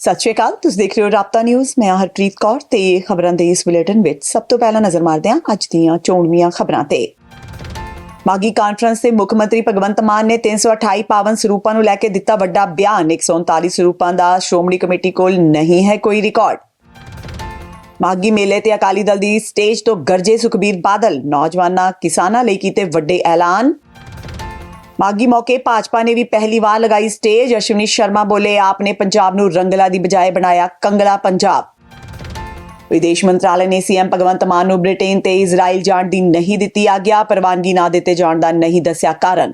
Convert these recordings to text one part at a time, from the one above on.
ਸਤਿ ਸ਼੍ਰੀ ਅਕਾਲ, ਤੁਸੀਂ ਦੇਖ ਰਹੇ ਹੋ ਰਾਪਤਾ ਨਿਊਜ਼ ਮੈਂ ਹਰਪ੍ਰੀਤ ਕੌਰ ਤੇ ਖਬਰਾਂ ਦੇ ਇਸ ਬੁਲੇਟਿਨ ਵਿੱਚ ਸਭ ਤੋਂ ਪਹਿਲਾਂ ਨਜ਼ਰ ਮਾਰਦੇ ਹਾਂ ਅੱਜ ਦੀਆਂ ਚੋਣਵੀਆਂ ਖਬਰਾਂ ਤੇ। ਮਾਗੀ ਕਾਨਫਰੰਸ ਤੇ ਮੁੱਖ ਮੰਤਰੀ ਭਗਵੰਤ ਮਾਨ ਨੇ 328 ਪਾਵਨ ਸਰੂਪਾਂ ਨੂੰ ਲੈ ਕੇ ਦਿੱਤਾ ਵੱਡਾ ਬਿਆਨ 139 ਸਰੂਪਾਂ ਦਾ ਸ਼੍ਰੋਮਣੀ ਕਮੇਟੀ ਕੋਲ ਨਹੀਂ ਹੈ ਕੋਈ ਰਿਕਾਰਡ ਮਾਗੀ ਮੇਲੇ ਤੇ ਅਕਾਲੀ ਦਲ ਦੀ ਸਟੇਜ ਤੋਂ ਗਰਜੇ ਸੁਖਬੀਰ ਬਾਦਲ, ਨੌਜਵਾਨਾਂ, ਕਿਸਾਨਾਂ ਲਈ ਕੀਤੇ ਵੱਡੇ ਐਲਾਨ। ਮਾਗੀ ਮੌਕੇ ਭਾਜਪਾ ਨੇ ਵੀ ਪਹਿਲੀ ਵਾਰ ਲਗਾਈ ਸਟੇਜ। ਅਸ਼ਵਨੀ ਸ਼ਰਮਾ ਬੋਲੇ, ਆਪ ਨੇ ਪੰਜਾਬ ਨੂੰ ਰੰਗਲਾ ਦੀ ਬਜਾਏ ਬਣਾਇਆ ਕੰਗਲਾ ਪੰਜਾਬ। ਵਿਦੇਸ਼ ਮੰਤਰਾਲੇ ਨੇ ਸੀਐਮ ਭਗਵੰਤ ਮਾਨ ਨੂੰ ਬ੍ਰਿਟੇਨ ਤੇ ਇਜ਼ਰਾਈਲ ਜਾਣ ਦੀ ਨਹੀਂ ਦਿੱਤੀ ਆਗਿਆ। ਪ੍ਰਵਾਨਗੀ ਨਾ ਦਿੱਤੇ ਜਾਣ ਦਾ ਨਹੀਂ ਦੱਸਿਆ ਕਾਰਨ।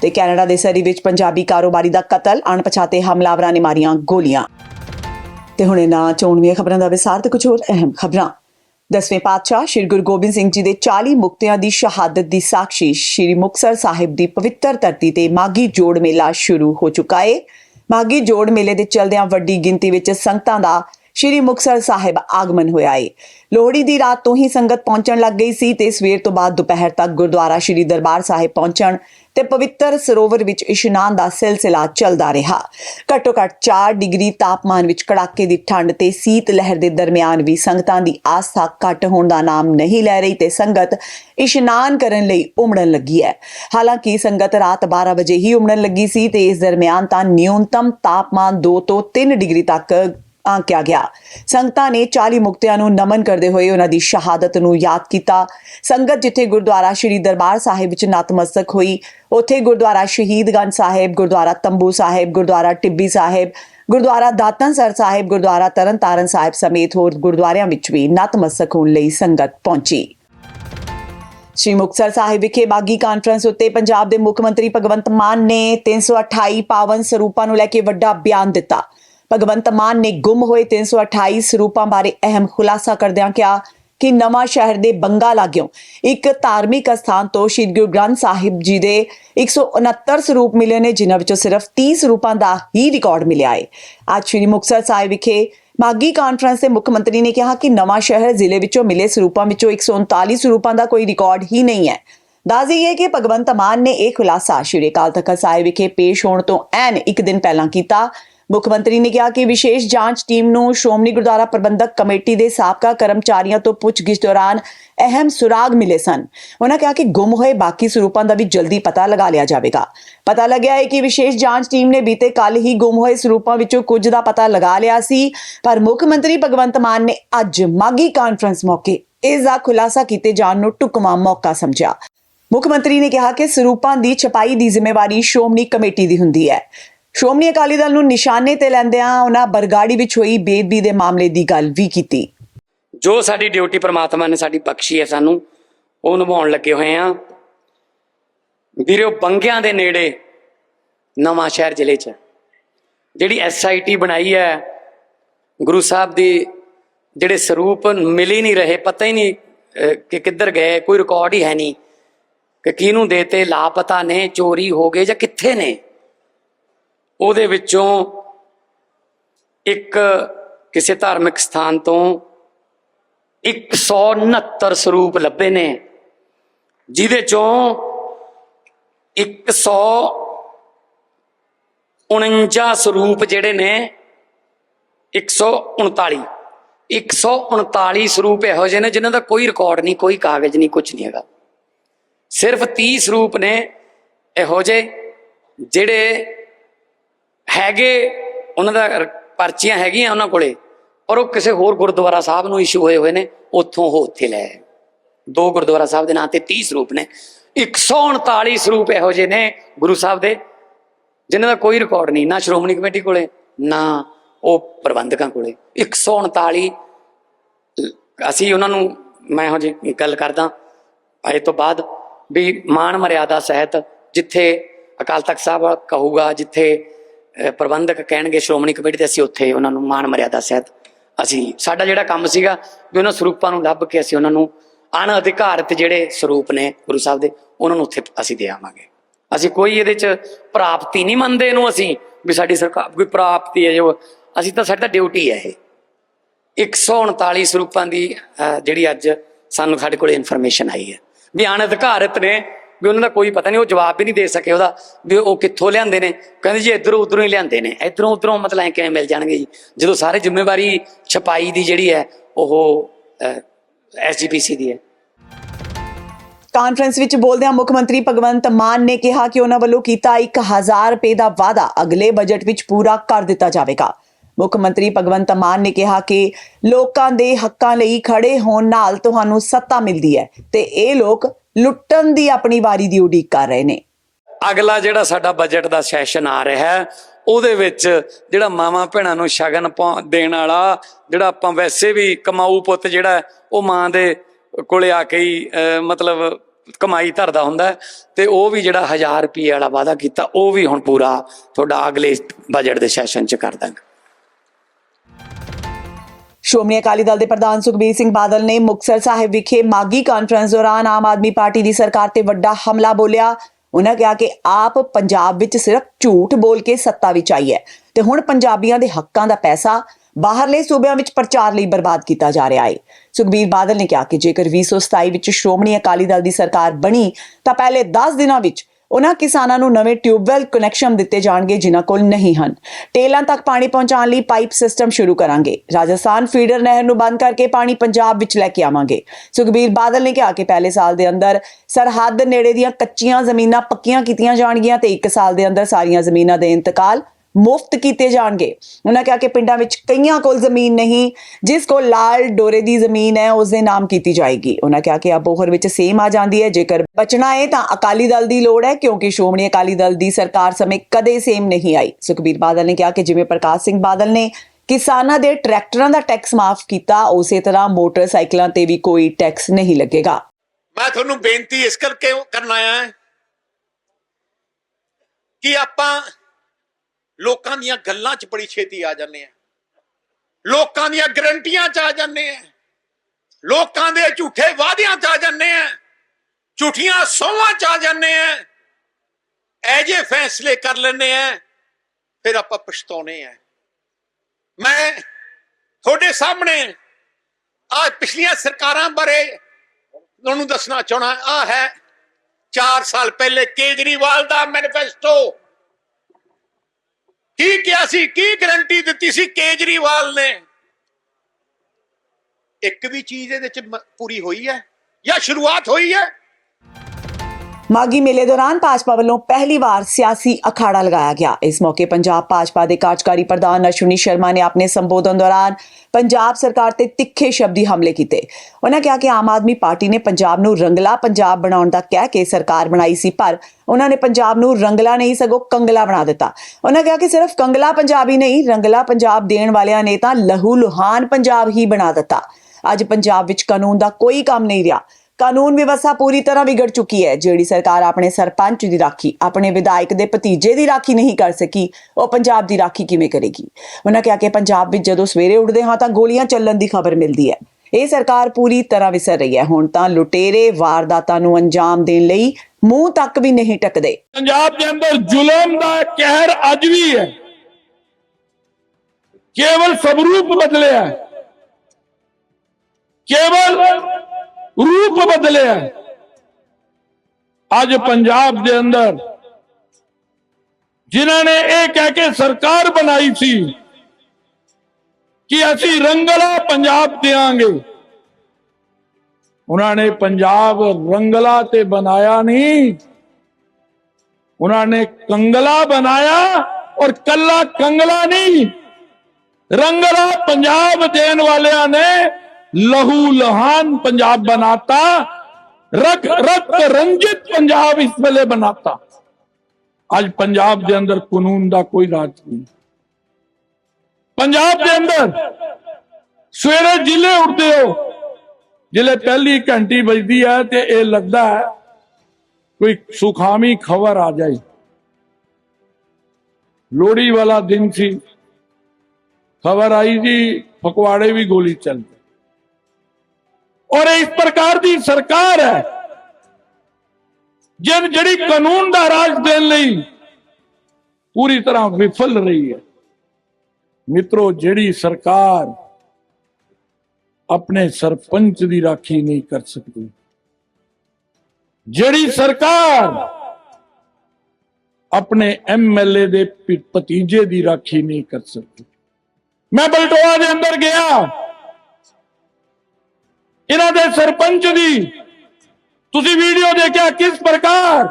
ਤੇ ਕੈਨੇਡਾ ਦੇ ਸਰੀ ਵਿੱਚ ਪੰਜਾਬੀ ਕਾਰੋਬਾਰੀ ਦਾ ਕਤਲ, ਅਣਪਛਾਤੇ ਹਮਲਾਵਰਾਂ ਨੇ ਮਾਰੀਆਂ ਗੋਲੀਆਂ। ਤੇ ਹੁਣ ਇਹਨਾਂ ਚੋਣਵੀਆਂ ਖਬਰਾਂ ਦਾ ਵਿਸਾਰ ਤੇ ਕੁਝ ਹੋਰ ਅਹਿਮ ਖਬਰਾਂ। ਦਸਵੇਂ ਪਾਤਸ਼ਾਹ ਸ੍ਰੀ ਗੁਰੂ ਗੋਬਿੰਦ ਸਿੰਘ ਜੀ ਦੇ 40 ਮੁਕਤਿਆਂ ਦੀ ਸ਼ਹਾਦਤ ਦੀ ਸਾਖੀ ਸ੍ਰੀ ਮੁਕਤਸਰ ਸਾਹਿਬ ਦੀ ਪਵਿੱਤਰ ਧਰਤੀ ਤੇ ਮਾਗੀ ਜੋੜ ਮੇਲਾ ਸ਼ੁਰੂ ਹੋ ਚੁੱਕਾ ਹੈ ਮਾਗੀ ਜੋੜ ਮੇਲੇ ਦੇ ਚਲਦਿਆਂ ਵੱਡੀ ਗਿਣਤੀ ਵਿੱਚ ਸੰਗਤਾਂ ਦਾ ਸ੍ਰੀ ਮੁਕਤਸਰ ਸਾਹਿਬ ਆਗਮਨ ਹੋਇਆ ਏ। ਲੋਹੜੀ ਦੀ ਰਾਤ ਤੋਂ ਹੀ ਸੰਗਤ ਪਹੁੰਚਣ ਲੱਗ ਗਈ ਸੀ ਤੇ ਸਵੇਰ ਤੋਂ ਬਾਅਦ ਦੁਪਹਿਰ ਤੱਕ ਗੁਰਦੁਆਰਾ ਸ੍ਰੀ ਦਰਬਾਰ ਸਾਹਿਬ ਪਹੁੰਚਣ ਤੇ ਪਵਿੱਤਰ ਸਰੋਵਰ ਵਿੱਚ ਇਸ਼ਨਾਨ ਦਾ ਸਿਲਸਿਲਾ ਚੱਲਦਾ ਰਿਹਾ। ਘੱਟੋ ਘੱਟ 4 ਡਿਗਰੀ ਤਾਪਮਾਨ ਵਿੱਚ ਕੜਾਕੇ ਦੀ ਠੰਡ ਤੇ ਸੀਤ ਲਹਿਰ ਦੇ ਦਰਮਿਆਨ ਵੀ ਸੰਗਤਾਂ ਦੀ ਆਸਥਾ ਘੱਟ ਹੋਣ ਦਾ ਨਾਮ ਨਹੀਂ ਲੈ ਰਹੀ ਤੇ ਸੰਗਤ ਇਸ਼ਨਾਨ ਕਰਨ ਲਈ ਉਮੜਨ ਲੱਗੀ ਹੈ। ਹਾਲਾਂਕਿ ਸੰਗਤ ਰਾਤ 12 ਵਜੇ ਹੀ ਉਮੜਨ ਲੱਗੀ ਸੀ ਤੇ ਇਸ ਦਰਮਿਆਨ ਤਾਂ ਨਿਊਨਤਮ ਤਾਪਮਾਨ 2 ਤੋਂ 3 ਡਿਗਰੀ ਤੱਕ ਆਂਕਿਆ ਗਿਆ। ਸੰਗਤਾਂ ਨੇ 40 ਮੁਕਤਿਆਂ ਨੂੰ ਨਮਨ ਕਰਦੇ ਹੋਏ ਉਹਨਾਂ ਦੀ ਸ਼ਹਾਦਤ ਨੂੰ ਯਾਦ ਕੀਤਾ। ਸੰਗਤ ਜਿੱਥੇ ਗੁਰਦੁਆਰਾ ਸ਼੍ਰੀ ਦਰਬਾਰ ਸਾਹਿਬ ਵਿੱਚ ਨਤਮਸਤਕ ਹੋਈ, ਉੱਥੇ ਗੁਰਦੁਆਰਾ ਸ਼ਹੀਦਗੰਜ ਸਾਹਿਬ, ਗੁਰਦੁਆਰਾ ਤੰਬੂ ਸਾਹਿਬ, ਗੁਰਦੁਆਰਾ ਟਿੱਬੀ ਸਾਹਿਬ, ਗੁਰਦੁਆਰਾ ਦਾਤਨਸਰ ਸਾਹਿਬ, ਗੁਰਦੁਆਰਾ ਤਰਨਤਾਰਨ ਸਾਹਿਬ ਸਮੇਤ ਹੋਰ ਗੁਰਦੁਆਰਿਆਂ ਵਿੱਚ ਵੀ ਨਤਮਸਤਕ ਹੋਣ ਲਈ ਸੰਗਤ ਪਹੁੰਚੀ। ਸ਼੍ਰੀ ਮੁਕਤਸਰ ਸਾਹਿਬ ਵਿਖੇ ਬਾਗੀ ਕਾਨਫਰੰਸ ਉੱਤੇ ਪੰਜਾਬ ਦੇ ਮੁੱਖ ਮੰਤਰੀ ਭਗਵੰਤ ਮਾਨ ਨੇ 328 ਪਾਵਨ ਸਰੂਪਾਂ ਨੂੰ ਲੈ ਕੇ ਵੱਡਾ ਬਿਆਨ ਦਿੱਤਾ। ਭਗਵੰਤ ਮਾਨ ਨੇ ਗੁੰਮ ਹੋਏ 328 ਸਰੂਪਾਂ ਬਾਰੇ ਅਹਿਮ ਖੁਲਾਸਾ ਕਰਦਿਆਂ ਕਿਹਾ ਕਿ ਨਵਾਂ ਸ਼ਹਿਰ ਦੇ ਬੰਗਾ ਲਾਗਿਓ ਇੱਕ ਧਾਰਮਿਕ ਸਥਾਨ ਤੋਂ ਸ਼੍ਰੀ ਗੁਰੂ ਗ੍ਰੰਥ ਸਾਹਿਬ ਜੀ ਦੇ 169 ਸਰੂਪ ਮਿਲੇ ਨੇ, ਜਿਨ੍ਹਾਂ ਵਿੱਚੋਂ ਸਿਰਫ 30 ਸਰੂਪਾਂ ਦਾ ਹੀ ਰਿਕਾਰਡ ਮਿਲਿਆ ਹੈ। ਅੱਜ ਸ਼੍ਰੀ ਮੁਕਤਸਰ ਸਾਹਿਬ ਵਿਖੇ ਮਾਗੀ ਕਾਨਫਰੰਸ ਦੇ ਮੁੱਖ ਮੰਤਰੀ ਨੇ ਕਿਹਾ ਕਿ ਨਵਾਂ ਸ਼ਹਿਰ ਜ਼ਿਲ੍ਹੇ ਵਿੱਚੋਂ ਮਿਲੇ ਸਰੂਪਾਂ ਵਿੱਚੋਂ 139 ਸਰੂਪਾਂ ਦਾ ਕੋਈ ਰਿਕਾਰਡ ਹੀ ਨਹੀਂ ਹੈ। ਦੱਸ ਦਈਏ ਕਿ ਭਗਵੰਤ ਮਾਨ ਨੇ ਇਹ ਖੁਲਾਸਾ ਸ਼੍ਰੀ ਅਕਾਲ ਤਖਤ ਸਾਹਿਬ ਵਿਖੇ ਪੇਸ਼ ਹੋਣ ਤੋਂ ਐਨ ਇੱਕ ਦਿਨ ਪਹਿਲਾਂ ਕੀਤਾ ਮੁੱਖ ਮੰਤਰੀ ਨੇ ਕਿਹਾ ਕਿ ਵਿਸ਼ੇਸ਼ ਜਾਂਚ ਟੀਮ ਨੂੰ ਸ਼੍ਰੋਮਣੀ ਗੁਰਦੁਆਰਾ ਪ੍ਰਬੰਧਕ ਕਮੇਟੀ ਦੇ ਸਾਬਕਾ ਕਰਮਚਾਰੀਆਂ ਤੋਂ ਪੁੱਛਗਿੱਛ ਦੌਰਾਨ ਅਹਿਮ ਸੁਰਾਗ ਮਿਲੇ ਸਨ। ਉਹਨਾਂ ਕਿਹਾ ਕਿ ਗੁੰਮ ਹੋਏ ਬਾਕੀ ਸਰੂਪਾਂ ਦਾ ਵੀ ਜਲਦੀ ਪਤਾ ਲਗਾ ਲਿਆ ਜਾਵੇਗਾ। ਪਤਾ ਲੱਗਿਆ ਹੈ ਕਿ ਵਿਸ਼ੇਸ਼ ਜਾਂਚ ਟੀਮ ਨੇ ਬੀਤੇ ਕੱਲ ਹੀ ਗੁੰਮ ਹੋਏ ਸਰੂਪਾਂ ਵਿੱਚੋਂ ਕੁਝ ਦਾ ਪਤਾ ਲਗਾ ਲਿਆ ਸੀ, ਪਰ ਮੁੱਖ ਮੰਤਰੀ ਭਗਵੰਤ ਮਾਨ ਨੇ ਅੱਜ ਮਾਗੀ ਕਾਨਫਰੰਸ ਮੌਕੇ ਇਸ ਦਾ ਖੁਲਾਸਾ ਕੀਤੇ ਜਾਣ ਨੂੰ ਟੁਕਮਾ ਮੌਕਾ ਸਮਝਿਆ। ਮੁੱਖ ਮੰਤਰੀ ਨੇ ਕਿਹਾ ਕਿ ਸਰੂਪਾਂ ਦੀ ਛਪਾਈ ਦੀ ਜ਼ਿੰਮੇਵਾਰੀ ਸ਼੍ਰੋਮਣੀ ਕਮੇਟੀ ਦੀ ਹੁੰਦੀ ਹੈ। ਸ਼੍ਰੋਮਣੀ ਅਕਾਲੀ ਦਲ ਨੂੰ ਨਿਸ਼ਾਨੇ ਤੇ ਲੈਂਦਿਆਂ ਉਹਨਾਂ ਬਰਗਾੜੀ ਵਿੱਚ ਹੋਈ ਬੇਦਬੀ ਦੇ ਮਾਮਲੇ ਦੀ ਗੱਲ ਵੀ ਕੀਤੀ। ਜੋ ਸਾਡੀ ਡਿਊਟੀ ਪ੍ਰਮਾਤਮਾ ਨੇ ਸਾਡੀ ਬਖਸ਼ੀ ਹੈ ਸਾਨੂੰ, ਉਹ ਨਿਭਾਉਣ ਲੱਗੇ ਹੋਏ ਆ ਵੀਰੋ, ਬੰਗਿਆਂ ਦੇ ਨੇੜੇ ਨਵਾਂ ਸ਼ਹਿਰ ਜ਼ਿਲ੍ਹੇ 'ਚ ਜਿਹੜੀ ਐਸਆਈਟੀ ਬਣਾਈ ਹੈ, ਗੁਰੂ ਸਾਹਿਬ ਦੀ ਜਿਹੜੇ ਸਰੂਪ ਮਿਲ ਹੀ ਨਹੀਂ ਰਹੇ, ਪਤਾ ਹੀ ਨਹੀਂ ਕਿ ਕਿੱਧਰ ਗਏ, ਕੋਈ ਰਿਕਾਰਡ ਹੀ ਹੈ ਨਹੀਂ ਕਿ ਕਿਹਨੂੰ ਦੇਤੇ, ਲਾਪਤਾ ਨੇ, ਚੋਰੀ ਹੋ ਗਏ ਜਾਂ ਕਿੱਥੇ ਨੇ। ਉਹਦੇ ਵਿੱਚੋਂ ਇੱਕ ਕਿਸੇ ਧਾਰਮਿਕ ਸਥਾਨ ਤੋਂ 169 ਸਰੂਪ ਲੱਭੇ ਨੇ, ਜਿਹਦੇ ਚੋਂ 149 ਸਰੂਪ ਜਿਹੜੇ ਨੇ 139 139 ਸਰੂਪ ਇਹੋ ਜਿਹੇ ਨੇ ਜਿਨ੍ਹਾਂ ਦਾ ਕੋਈ ਰਿਕਾਰਡ ਨਹੀਂ, ਕੋਈ ਕਾਗਜ਼ ਨਹੀਂ ਕੁਝ ਨਹੀਂ ਹੈਗਾ। ਸਿਰਫ 30 ਸਰੂਪ ਨੇ ਇਹੋ ਜਿਹੇ, ਜਿਹੜੇ ਹੈਗੇ, ਉਹਨਾਂ ਦਾ ਪਰਚੀਆਂ ਹੈਗੀਆਂ ਉਹਨਾਂ ਕੋਲੇ, ਪਰ ਉਹ ਕਿਸੇ ਹੋਰ ਗੁਰਦੁਆਰਾ ਸਾਹਿਬ ਨੂੰ ਇਸ਼ੂ ਹੋਏ ਹੋਏ ਨੇ, ਉੱਥੋਂ ਉਹ ਉੱਥੇ ਲੈ ਦੋ ਗੁਰਦੁਆਰਾ ਸਾਹਿਬ ਦੇ ਨਾਂ ਤੇ 30 ਸਰੂਪ ਨੇ। 139 ਸਰੂਪ ਇਹੋ ਜਿਹੇ ਨੇ ਗੁਰੂ ਸਾਹਿਬ ਦੇ, ਜਿਨ੍ਹਾਂ ਦਾ ਕੋਈ ਰਿਕਾਰਡ ਨਹੀਂ, ਨਾ ਸ਼੍ਰੋਮਣੀ ਕਮੇਟੀ ਕੋਲੇ, ਨਾ ਉਹ ਪ੍ਰਬੰਧਕਾਂ ਕੋਲੇ। 139 ਅਸੀਂ ਉਹਨਾਂ ਨੂੰ, ਮੈਂ ਇਹੋ ਜਿਹੀ ਗੱਲ ਕਰਦਾ, ਇਹ ਤੋਂ ਬਾਅਦ ਵੀ ਮਾਣ ਮਰਿਆਦਾ ਸਹਿਤ ਜਿੱਥੇ ਅਕਾਲ ਤਖਤ ਸਾਹਿਬ ਕਹੂਗਾ, ਜਿੱਥੇ ਪ੍ਰਬੰਧਕ ਕਹਿਣਗੇ, ਸ਼੍ਰੋਮਣੀ ਕਮੇਟੀ ਤੇ ਅਸੀਂ ਉੱਥੇ ਉਹਨਾਂ ਨੂੰ ਮਾਣ ਮਰਿਆਦਾ ਸਹਿਤ ਅਸੀਂ, ਸਾਡਾ ਜਿਹੜਾ ਕੰਮ ਸੀਗਾ ਵੀ ਉਹਨਾਂ ਸਰੂਪਾਂ ਨੂੰ ਲੱਭ ਕੇ ਅਸੀਂ ਉਹਨਾਂ ਨੂੰ ਅਣ ਅਧਿਕਾਰਤ ਜਿਹੜੇ ਸਰੂਪ ਨੇ ਗੁਰੂ ਸਾਹਿਬ ਦੇ, ਉਹਨਾਂ ਨੂੰ ਉੱਥੇ ਅਸੀਂ ਦੇ ਆਵਾਂਗੇ। ਅਸੀਂ ਕੋਈ ਇਹਦੇ ਚ ਪ੍ਰਾਪਤੀ ਨਹੀਂ ਮੰਨਦੇ ਇਹਨੂੰ ਅਸੀਂ, ਵੀ ਸਾਡੀ ਸਰਕਾਰ, ਕੋਈ ਪ੍ਰਾਪਤੀ ਹੈ ਜੋ, ਅਸੀਂ ਤਾਂ ਸਾਡੀ ਤਾਂ ਡਿਊਟੀ ਹੈ ਇਹ। 139 ਸਰੂਪਾਂ ਦੀ ਜਿਹੜੀ ਅੱਜ ਸਾਨੂੰ ਸਾਡੇ ਕੋਲ ਇਨਫੋਰਮੇਸ਼ਨ ਆਈ ਹੈ। ਵੀ ਅਣਅਧਿਕਾਰਤ ਨੇ ਵੀ ਉਹਨਾਂ ਦਾ ਕੋਈ ਪਤਾ ਨਹੀਂ, ਉਹ ਜਵਾਬ ਵੀ ਨਹੀਂ ਦੇ ਸਕੇ ਉਹਦਾ ਵੀ ਉਹ ਕਿੱਥੋਂ ਲਿਆਂਦੇ ਨੇ। ਕਹਿੰਦੇ ਜੀ ਇਧਰੋਂ ਉਧਰੋਂ ਹੀ ਲਿਆਂਦੇ ਨੇ। ਇਧਰੋਂ ਉਧਰੋਂ ਮਤਲਬ ਐ ਕਿਵੇਂ ਮਿਲ ਜਾਣਗੇ ਜੀ? ਜਦੋਂ ਸਾਰੇ ਜ਼ਿੰਮੇਵਾਰੀ ਛਪਾਈ ਦੀ ਜਿਹੜੀ ਹੈ, ਉਹ ਐਸਜੀਪੀਸੀ ਦੀ ਹੈ। ਕਾਨਫਰੰਸ ਵਿੱਚ ਬੋਲਦਿਆਂ ਮੁੱਖ ਮੰਤਰੀ ਭਗਵੰਤ ਮਾਨ ਨੇ ਕਿਹਾ ਕਿ ਉਹਨਾਂ ਵੱਲੋਂ ਕੀਤਾ 1000 ਰੁਪਏ ਦਾ ਵਾਅਦਾ। ਅਗਲੇ ਬਜਟ ਵਿੱਚ ਪੂਰਾ ਕਰ ਦਿੱਤਾ ਜਾਵੇਗਾ। ਮੁੱਖ ਮੰਤਰੀ ਭਗਵੰਤ ਮਾਨ ਨੇ ਕਿਹਾ ਕਿ ਲੋਕਾਂ ਦੇ ਹੱਕਾਂ ਲਈ ਖੜੇ ਹੋਣ ਨਾਲ ਤੁਹਾਨੂੰ ਸੱਤਾ ਮਿਲਦੀ ਹੈ ਤੇ ਇਹ ਲੋਕ ਲੁੱਟਣ ਦੀ ਆਪਣੀ ਵਾਰੀ ਦੀ ਉਡੀਕ ਕਰ ਰਹੇ ਨੇ। ਅਗਲਾ ਜਿਹੜਾ ਸਾਡਾ ਬਜਟ ਦਾ ਸੈਸ਼ਨ ਆ ਰਿਹਾ ਹੈ ਉਹਦੇ ਵਿੱਚ ਜਿਹੜਾ ਮਾਵਾਂ ਭੈਣਾਂ ਨੂੰ ਸ਼ਗਨ ਪਾ- ਦੇਣ ਵਾਲਾ ਜਿਹੜਾ ਆਪਾਂ ਵੈਸੇ ਵੀ ਕਮਾਊ ਪੁੱਤ ਜਿਹੜਾ ਉਹ ਮਾਂ ਦੇ ਕੋਲੇ ਆ ਕੇ ਹੀ ਮਤਲਬ ਕਮਾਈ ਧਰਦਾ ਹੁੰਦਾ ਹੈ, ਤੇ ਉਹ ਵੀ ਜਿਹੜਾ 1000 ਰੁਪਏ ਵਾਲਾ ਵਾਅਦਾ ਕੀਤਾ ਉਹ ਵੀ ਹੁਣ ਪੂਰਾ ਤੁਹਾਡਾ ਅਗਲੇ ਬਜਟ ਦੇ ਸੈਸ਼ਨ 'ਚ ਕਰ ਦਾਂਗੇ। ਸ਼੍ਰੋਮਣੀ ਅਕਾਲੀ ਦਲ ਦੇ ਪ੍ਰਧਾਨ ਸੁਖਬੀਰ ਸਿੰਘ ਬਾਦਲ ਨੇ ਮੁਕਤਸਰ ਸਾਹਿਬ ਵਿਖੇ ਮਾਗੀ ਕਾਨਫਰੰਸ ਦੌਰਾਨ ਆਮ ਆਦਮੀ ਪਾਰਟੀ ਦੀ ਸਰਕਾਰ ਤੇ ਵੱਡਾ ਹਮਲਾ ਬੋਲਿਆ। ਉਹਨਾਂ ਕਿਹਾ ਕਿ ਆਪ ਪੰਜਾਬ ਵਿੱਚ ਸਿਰਫ ਝੂਠ ਬੋਲ ਕੇ ਸੱਤਾ ਵਿੱਚ ਆਈ ਹੈ ਤੇ ਹੁਣ ਪੰਜਾਬੀਆਂ ਦੇ ਹੱਕਾਂ ਦਾ ਪੈਸਾ ਬਾਹਰਲੇ ਸੂਬਿਆਂ ਵਿੱਚ ਪ੍ਰਚਾਰ ਲਈ ਬਰਬਾਦ ਕੀਤਾ ਜਾ ਰਿਹਾ ਹੈ। ਸੁਖਬੀਰ ਬਾਦਲ ਨੇ ਕਿਹਾ ਕਿ ਜੇਕਰ 2027 ਵਿੱਚ ਸ਼੍ਰੋਮਣੀ ਅਕਾਲੀ ਦਲ ਦੀ ਸਰਕਾਰ ਬਣੀ ਤਾਂ ਪਹਿਲੇ 10 ਦਿਨਾਂ ਵਿੱਚ ਉਹਨਾਂ ਕਿਸਾਨਾਂ ਨੂੰ ਨਵੇਂ ਟਿਊਬਵੈਲ ਕਨੈਕਸ਼ਨ ਦਿੱਤੇ ਜਾਣਗੇ, ਜਿਨ੍ਹਾਂ ਕੋਲ ਨਹੀਂ ਹਨ। ਟੇਲਾਂ ਤੱਕ ਪਾਣੀ ਪਹੁੰਚਾਉਣ ਲਈ ਪਾਈਪ ਸਿਸਟਮ ਸ਼ੁਰੂ ਕਰਾਂਗੇ। ਰਾਜਸਥਾਨ ਫੀਡਰ ਨਹਿਰ ਨੂੰ ਬੰਦ ਕਰਕੇ ਪਾਣੀ ਪੰਜਾਬ ਵਿੱਚ ਲੈ ਕੇ ਆਵਾਂਗੇ। ਸੁਖਬੀਰ ਬਾਦਲ ਨੇ ਕਿਹਾ ਕਿ ਪਹਿਲੇ ਸਾਲ ਦੇ ਅੰਦਰ ਸਰਹੱਦ ਨੇੜੇ ਦੀਆਂ ਕੱਚੀਆਂ ਜ਼ਮੀਨਾਂ ਪੱਕੀਆਂ ਕੀਤੀਆਂ ਜਾਣਗੀਆਂ ਤੇ 1 ਸਾਲ ਦੇ ਅੰਦਰ ਸਾਰੀਆਂ ਜ਼ਮੀਨਾਂ ਦੇ ਇੰਤਕਾਲ ਮੁਫਤ ਕੀਤੇ ਜਾਣਗੇ। ਉਹਨਾਂ ਕਿਹਾ ਕਿ ਪਿੰਡਾਂ ਵਿੱਚ ਕਈਆਂ ਕੋਲ ਜ਼ਮੀਨ ਨਹੀਂ, ਜਿਸ ਕੋਲ ਲਾਲ ਡੋਰੇ ਦੀ ਜ਼ਮੀਨ ਹੈ ਉਸ ਦੇ ਨਾਮ ਕੀਤੀ ਜਾਏਗੀ। ਉਹਨਾਂ ਕਿਹਾ ਕਿ ਅਬੋਹਰ ਵਿੱਚ ਸੇਮ ਆ ਜਾਂਦੀ ਹੈ, ਜੇਕਰ ਬਚਣਾ ਹੈ ਤਾਂ ਅਕਾਲੀ ਦਲ ਦੀ ਲੋੜ ਹੈ, ਕਿਉਂਕਿ ਸ਼੍ਰੋਮਣੀ ਅਕਾਲੀ ਦਲ ਦੀ ਸਰਕਾਰ ਸਮੇਂ ਕਦੇ ਸੇਮ ਨਹੀਂ ਆਈ। ਸੁਖਬੀਰ ਬਾਦਲ ਨੇ ਕਿਹਾ ਕਿ ਜਿਵੇਂ ਪ੍ਰਕਾਸ਼ ਸਿੰਘ ਬਾਦਲ ਨੇ ਕਿਸਾਨਾਂ ਦੇ ਟਰੈਕਟਰਾਂ ਦਾ ਟੈਕਸ ਮਾਫ ਕੀਤਾ, ਉਸੇ ਤਰ੍ਹਾਂ ਮੋਟਰਸਾਈਕਲਾਂ ਤੇ ਵੀ ਕੋਈ ਟੈਕਸ ਨਹੀਂ ਲੱਗੇਗਾ। ਮੈਂ ਤੁਹਾਨੂੰ ਬੇਨਤੀ ਇਸ ਕਰਕੇ ਕਰਨ ਆਇਆ ਕਿ ਆਪਾਂ ਲੋਕਾਂ ਦੀਆਂ ਗੱਲਾਂ 'ਚ ਬੜੀ ਛੇਤੀ ਆ ਜਾਂਦੇ ਆ। ਲੋਕਾਂ ਦੀਆਂ ਗਰੰਟੀਆਂ 'ਚ ਆ ਜਾਂਦੇ ਆ। ਲੋਕਾਂ ਦੇ ਝੂਠੇ ਵਾਅਦਿਆਂ 'ਚ ਆ ਜਾਂਦੇ ਆ। ਝੂਠੀਆਂ ਸੌਹਾਂ 'ਚ ਆ ਜਾਂਦੇ ਆ। ਐ ਜੇ ਫੈਸਲੇ ਕਰ ਲੈਂਦੇ ਆ, ਫਿਰ ਆਪਾਂ ਪਛਤਾਉਨੇ ਆ। ਮੈਂ ਤੁਹਾਡੇ ਸਾਹਮਣੇ ਆ ਪਿਛਲੀਆਂ ਸਰਕਾਰਾਂ ਬਾਰੇ ਤੁਹਾਨੂੰ ਦੱਸਣਾ ਚਾਹਣਾ ਆ ਹੈ 4 ਸਾਲ ਪਹਿਲੇ ਕੇਜਰੀਵਾਲ ਦਾ ਮੈਨੀਫੈਸਟੋ। ਕੀ ਕਿਹਾ ਸੀ? ਕੀ ਗਰੰਟੀ ਦਿੱਤੀ ਸੀ ਕੇਜਰੀਵਾਲ ਨੇ? ਇੱਕ ਵੀ ਚੀਜ਼ ਇਹਦੇ ਚ ਪੂਰੀ ਹੋਈ ਹੈ ਜਾਂ ਸ਼ੁਰੂਆਤ ਹੋਈ ਹੈ? ਮਾਗੀ ਮੇਲੇ ਦੌਰਾਨ ਭਾਜਪਾ ਵੱਲੋਂ ਪਹਿਲੀ ਵਾਰ ਸਿਆਸੀ ਅਖਾੜਾ ਲਗਾਇਆ ਗਿਆ। ਇਸ ਮੌਕੇ ਪੰਜਾਬ ਭਾਜਪਾ ਦੇ ਕਾਰਜਕਾਰੀ ਪ੍ਰਧਾਨ ਅਸ਼ਵਨੀ ਸ਼ਰਮਾ ਨੇ ਆਪਣੇ ਸੰਬੋਧਨ ਦੌਰਾਨ ਪੰਜਾਬ ਸਰਕਾਰ ਤੇ ਤਿੱਖੇ ਸ਼ਬਦੀ ਹਮਲੇ ਕੀਤੇ। ਉਹਨਾਂ ਕਿਹਾ ਕਿ ਆਮ ਆਦਮੀ ਪਾਰਟੀ ਨੇ ਪੰਜਾਬ ਨੂੰ ਰੰਗਲਾ ਪੰਜਾਬ ਬਣਾਉਣ ਦਾ ਕਹਿ ਕੇ ਸਰਕਾਰ ਬਣਾਈ ਸੀ, ਪਰ ਉਹਨਾਂ ਨੇ ਪੰਜਾਬ ਨੂੰ ਰੰਗਲਾ ਨਹੀਂ, ਸਗੋਂ ਕੰਗਲਾ ਬਣਾ ਦਿੱਤਾ। ਉਹਨਾਂ ਕਿਹਾ ਕਿ ਸਿਰਫ ਕੰਗਲਾ ਪੰਜਾਬੀ ਨਹੀਂ, ਰੰਗਲਾ ਪੰਜਾਬ ਦੇਣ ਵਾਲਿਆਂ ਨੇ ਤਾਂ ਲਹੂ ਲੁਹਾਨ ਪੰਜਾਬ ਹੀ ਬਣਾ ਦਿੱਤਾ। ਅੱਜ ਪੰਜਾਬ ਵਿੱਚ ਕਾਨੂੰਨ ਦਾ ਕੋਈ ਕੰਮ ਨਹੀਂ ਰਿਹਾ। ਕਾਨੂੰਨ ਵਿਵਸਥਾ ਪੂਰੀ ਤਰ੍ਹਾਂ ਵਿਗੜ ਚੁੱਕੀ ਹੈ। ਜਿਹੜੀ ਸਰਕਾਰ ਆਪਣੇ ਸਰਪੰਚ ਦੀ ਰਾਖੀ, ਆਪਣੇ ਵਿਧਾਇਕ ਦੇ ਭਤੀਜੇ ਦੀ ਰਾਖੀ ਨਹੀਂ ਕਰ ਸਕੀ, ਉਹ ਪੰਜਾਬ ਦੀ ਰਾਖੀ ਕਿਵੇਂ ਕਰੇਗੀ? ਉਹਨਾਂ ਕਿਹਾ ਕਿ ਪੰਜਾਬ ਵਿੱਚ ਜਦੋਂ ਸਵੇਰੇ ਉੱਠਦੇ ਹਾਂ ਤਾਂ ਗੋਲੀਆਂ ਚੱਲਣ ਦੀ ਖਬਰ ਮਿਲਦੀ ਹੈ। ਇਹ ਸਰਕਾਰ ਪੂਰੀ ਤਰ੍ਹਾਂ ਵਿਸਰ ਰਹੀ ਹੈ। ਹੁਣ ਤਾਂ ਲੁਟੇਰੇ ਵਾਰਦਾਤਾਂ ਨੂੰ ਅੰਜਾਮ ਦੇਣ ਲਈ ਮੂੰਹ ਤੱਕ ਵੀ ਨਹੀਂ ਟਕਦੇ। ਪੰਜਾਬ ਦੇ ਅੰਦਰ ਜ਼ੁਲਮ ਦਾ ਕਹਿਰ ਅੱਜ ਵੀ ਹੈ। ਕੇਵਲ ਸਵਰੂਪ ਬਦਲਿਆ ਹੈ। ਕੇਵਲ ਰੂਪ ਬਦਲਿਆ ਅੱਜ ਪੰਜਾਬ ਦੇ ਅੰਦਰ ਜਿਨ੍ਹਾਂ ਨੇ ਇਹ ਕਹਿ ਕੇ ਸਰਕਾਰ ਬਣਾਈ ਸੀ ਕਿ ਅਸੀਂ ਰੰਗਲਾ ਪੰਜਾਬ ਦੇਾਂਗੇ ਉਹਨਾਂ ਨੇ ਪੰਜਾਬ ਰੰਗਲਾ ਤੇ ਬਣਾਇਆ ਨਹੀਂ। ਉਹਨਾਂ ਨੇ ਕੰਗਲਾ ਬਣਾਇਆ ਔਰ ਕੱਲਾ ਕੰਗਲਾ ਨਹੀਂ। ਰੰਗਲਾ ਪੰਜਾਬ ਦੇਣ ਵਾਲਿਆਂ ਨੇ लहू लहान पंजाब बनाता रक रक्त रंजित पंजाब इस वेले बनाता आज पंजाब के अंदर कानून का कोई राज नहीं पंजाब के अंदर सवेरे जिले उठते हो जिले पहली घंटी बजती है तो यह लगता है ਕੋਈ ਸੁਖਾਵੀ ਖਬਰ ਆ ਜਾਏ ਲੋੜੀ ਵਾਲਾ ਦਿਨ ਸੀ ਖਬਰ ਆਈ ਜੀ ਫਕਵਾੜੇ ਵੀ ਗੋਲੀ ਚੱਲ ਪਈ ਔਰ ਇਸ ਪ੍ਰਕਾਰ ਦੀ ਸਰਕਾਰ ਹੈ ਜਿਨ ਜਿਹੜੀ ਕਾਨੂੰਨ ਦਾ ਰਾਜ ਦੇਣ ਲਈ ਪੂਰੀ ਤਰ੍ਹਾਂ ਵਿਫਲ ਰਹੀ ਹੈ ਮਿੱਤਰੋ ਜਿਹੜੀ ਸਰਕਾਰ ਆਪਣੇ ਸਰਪੰਚ ਦੀ ਰਾਖੀ ਨਹੀਂ ਕਰ ਸਕਦੀ ਜਿਹੜੀ ਸਰਕਾਰ ਆਪਣੇ ਐਮਐਲਏ ਦੇ ਭ- ਭਤੀਜੇ ਦੀ ਰਾਖੀ ਨਹੀਂ ਕਰ ਸਕਦੀ ਮੈਂ ਬਲਟੋਆ ਦੇ ਅੰਦਰ ਗਿਆ ਇਹਨਾਂ ਦੇ ਸਰਪੰਚ ਦੀ। ਤੁਸੀਂ ਵੀਡੀਓ ਦੇਖਿਆ ਕਿਸ ਪ੍ਰਕਾਰ?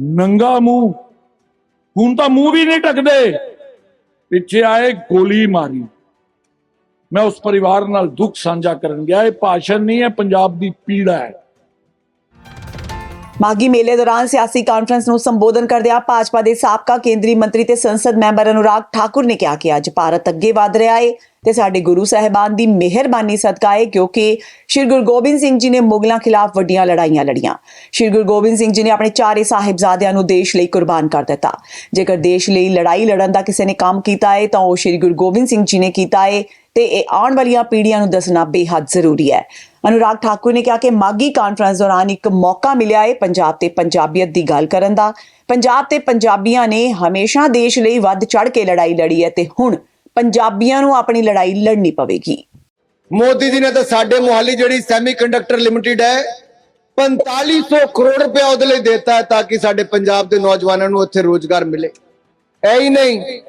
ਨੰਗਾ ਮੂੰਹ। ਹੁਣ ਤਾਂ ਮੂੰਹ ਵੀ ਨਹੀਂ ਢੱਕਦੇ। ਪਿੱਛੇ ਆਏ ਗੋਲੀ ਮਾਰੀ। ਮੈਂ ਉਸ ਪਰਿਵਾਰ ਨਾਲ ਦੁੱਖ ਸਾਂਝਾ ਕਰਨ ਗਿਆ। ਇਹ ਭਾਸ਼ਣ ਨਹੀਂ ਹੈ, ਪੰਜਾਬ ਦੀ ਪੀੜਾ ਹੈ। ਮਾਗੀ ਮੇਲੇ ਦੌਰਾਨ ਸਿਆਸੀ ਕਾਨਫਰੰਸ ਨੂੰ ਸੰਬੋਧਨ ਕਰਦਿਆਂ ਭਾਜਪਾ ਦੇ ਸਾਬਕਾ ਕੇਂਦਰੀ ਮੰਤਰੀ ਤੇ ਸੰਸਦ ਮੈਂਬਰ ਅਨੁਰਾਗ ਠਾਕੁਰ ਨੇ ਕਿਹਾ ਕਿ ਅੱਜ ਭਾਰਤ ਅੱਗੇ ਵਧ ਰਿਹਾ ਹੈ ਤੇ ਸਾਡੇ ਗੁਰੂ ਸਾਹਿਬਾਨ ਦੀ ਮਿਹਰਬਾਨੀ ਸਦਕਾ ਹੈ ਕਿਉਂਕਿ ਸ਼੍ਰੀ ਗੁਰੂ ਗੋਬਿੰਦ ਸਿੰਘ ਜੀ ਨੇ ਮੁਗਲਾਂ ਖਿਲਾਫ ਵੱਡੀਆਂ ਲੜਾਈਆਂ ਲੜੀਆਂ। ਸ਼੍ਰੀ ਗੁਰੂ ਗੋਬਿੰਦ ਸਿੰਘ ਜੀ ਨੇ ਆਪਣੇ ਚਾਰੇ ਸਾਹਿਬਜ਼ਾਦਿਆਂ ਨੂੰ ਦੇਸ਼ ਲਈ ਕੁਰਬਾਨ ਕਰ ਦਿੱਤਾ। ਜੇਕਰ ਦੇਸ਼ ਲਈ ਲੜਾਈ ਲੜਨ ਦਾ ਕਿਸੇ ਨੇ ਕੰਮ ਕੀਤਾ ਹੈ ਤਾਂ ਉਹ ਸ਼੍ਰੀ ਗੁਰੂ ਗੋਬਿੰਦ ਸਿੰਘ ਜੀ ਨੇ ਕੀਤਾ ਹੈ ਤੇ ਇਹ ਆਉਣ ਵਾਲੀਆਂ ਪੀੜ੍ਹੀਆਂ ਨੂੰ ਦੱਸਣਾ ਬੇਹੱਦ ਜ਼ਰੂਰੀ ਹੈ। ਅਨੁਰਾਗ ਠਾਕੁਰ ਨੇ ਕਿਹਾ ਕਿ ਮਾਗੀ ਕਾਨਫਰੰਸ ਦੌਰਾਨ ਇੱਕ ਮੌਕਾ ਮਿਲਿਆ ਹੈ ਪੰਜਾਬ ਤੇ ਪੰਜਾਬੀਅਤ ਦੀ ਗੱਲ ਕਰਨ ਦਾ। ਪੰਜਾਬ ਤੇ ਪੰਜਾਬੀਆਂ ਨੇ ਹਮੇਸ਼ਾ ਦੇਸ਼ ਲਈ ਵੱਧ ਚੜ ਕੇ ਲੜਾਈ ਲੜੀ ਹੈ ਤੇ ਹੁਣ ਪੰਜਾਬੀਆਂ ਨੂੰ ਆਪਣੀ ਲੜਾਈ ਲੜਨੀ ਪਵੇਗੀ। ਮੋਦੀ ਜੀ ਨੇ ਤਾਂ ਸਾਡੇ ਮੁਹਾਲੀ ਜਿਹੜੀ ਸੈਮੀਕੰਡਕਟਰ ਲਿਮਟਿਡ ਹੈ 4500 ਕਰੋੜ ਰੁਪਏ ਉਹਦੇ ਲਈ ਦਿੱਤਾ ਹੈ ਤਾਂ ਕਿ ਸਾਡੇ ਪੰਜਾਬ ਦੇ ਨੌਜਵਾਨਾਂ ਨੂੰ ਉੱਥੇ ਰੋਜ਼ਗਾਰ ਮਿਲੇ। ਐ ਹੀ ਨਹੀਂ,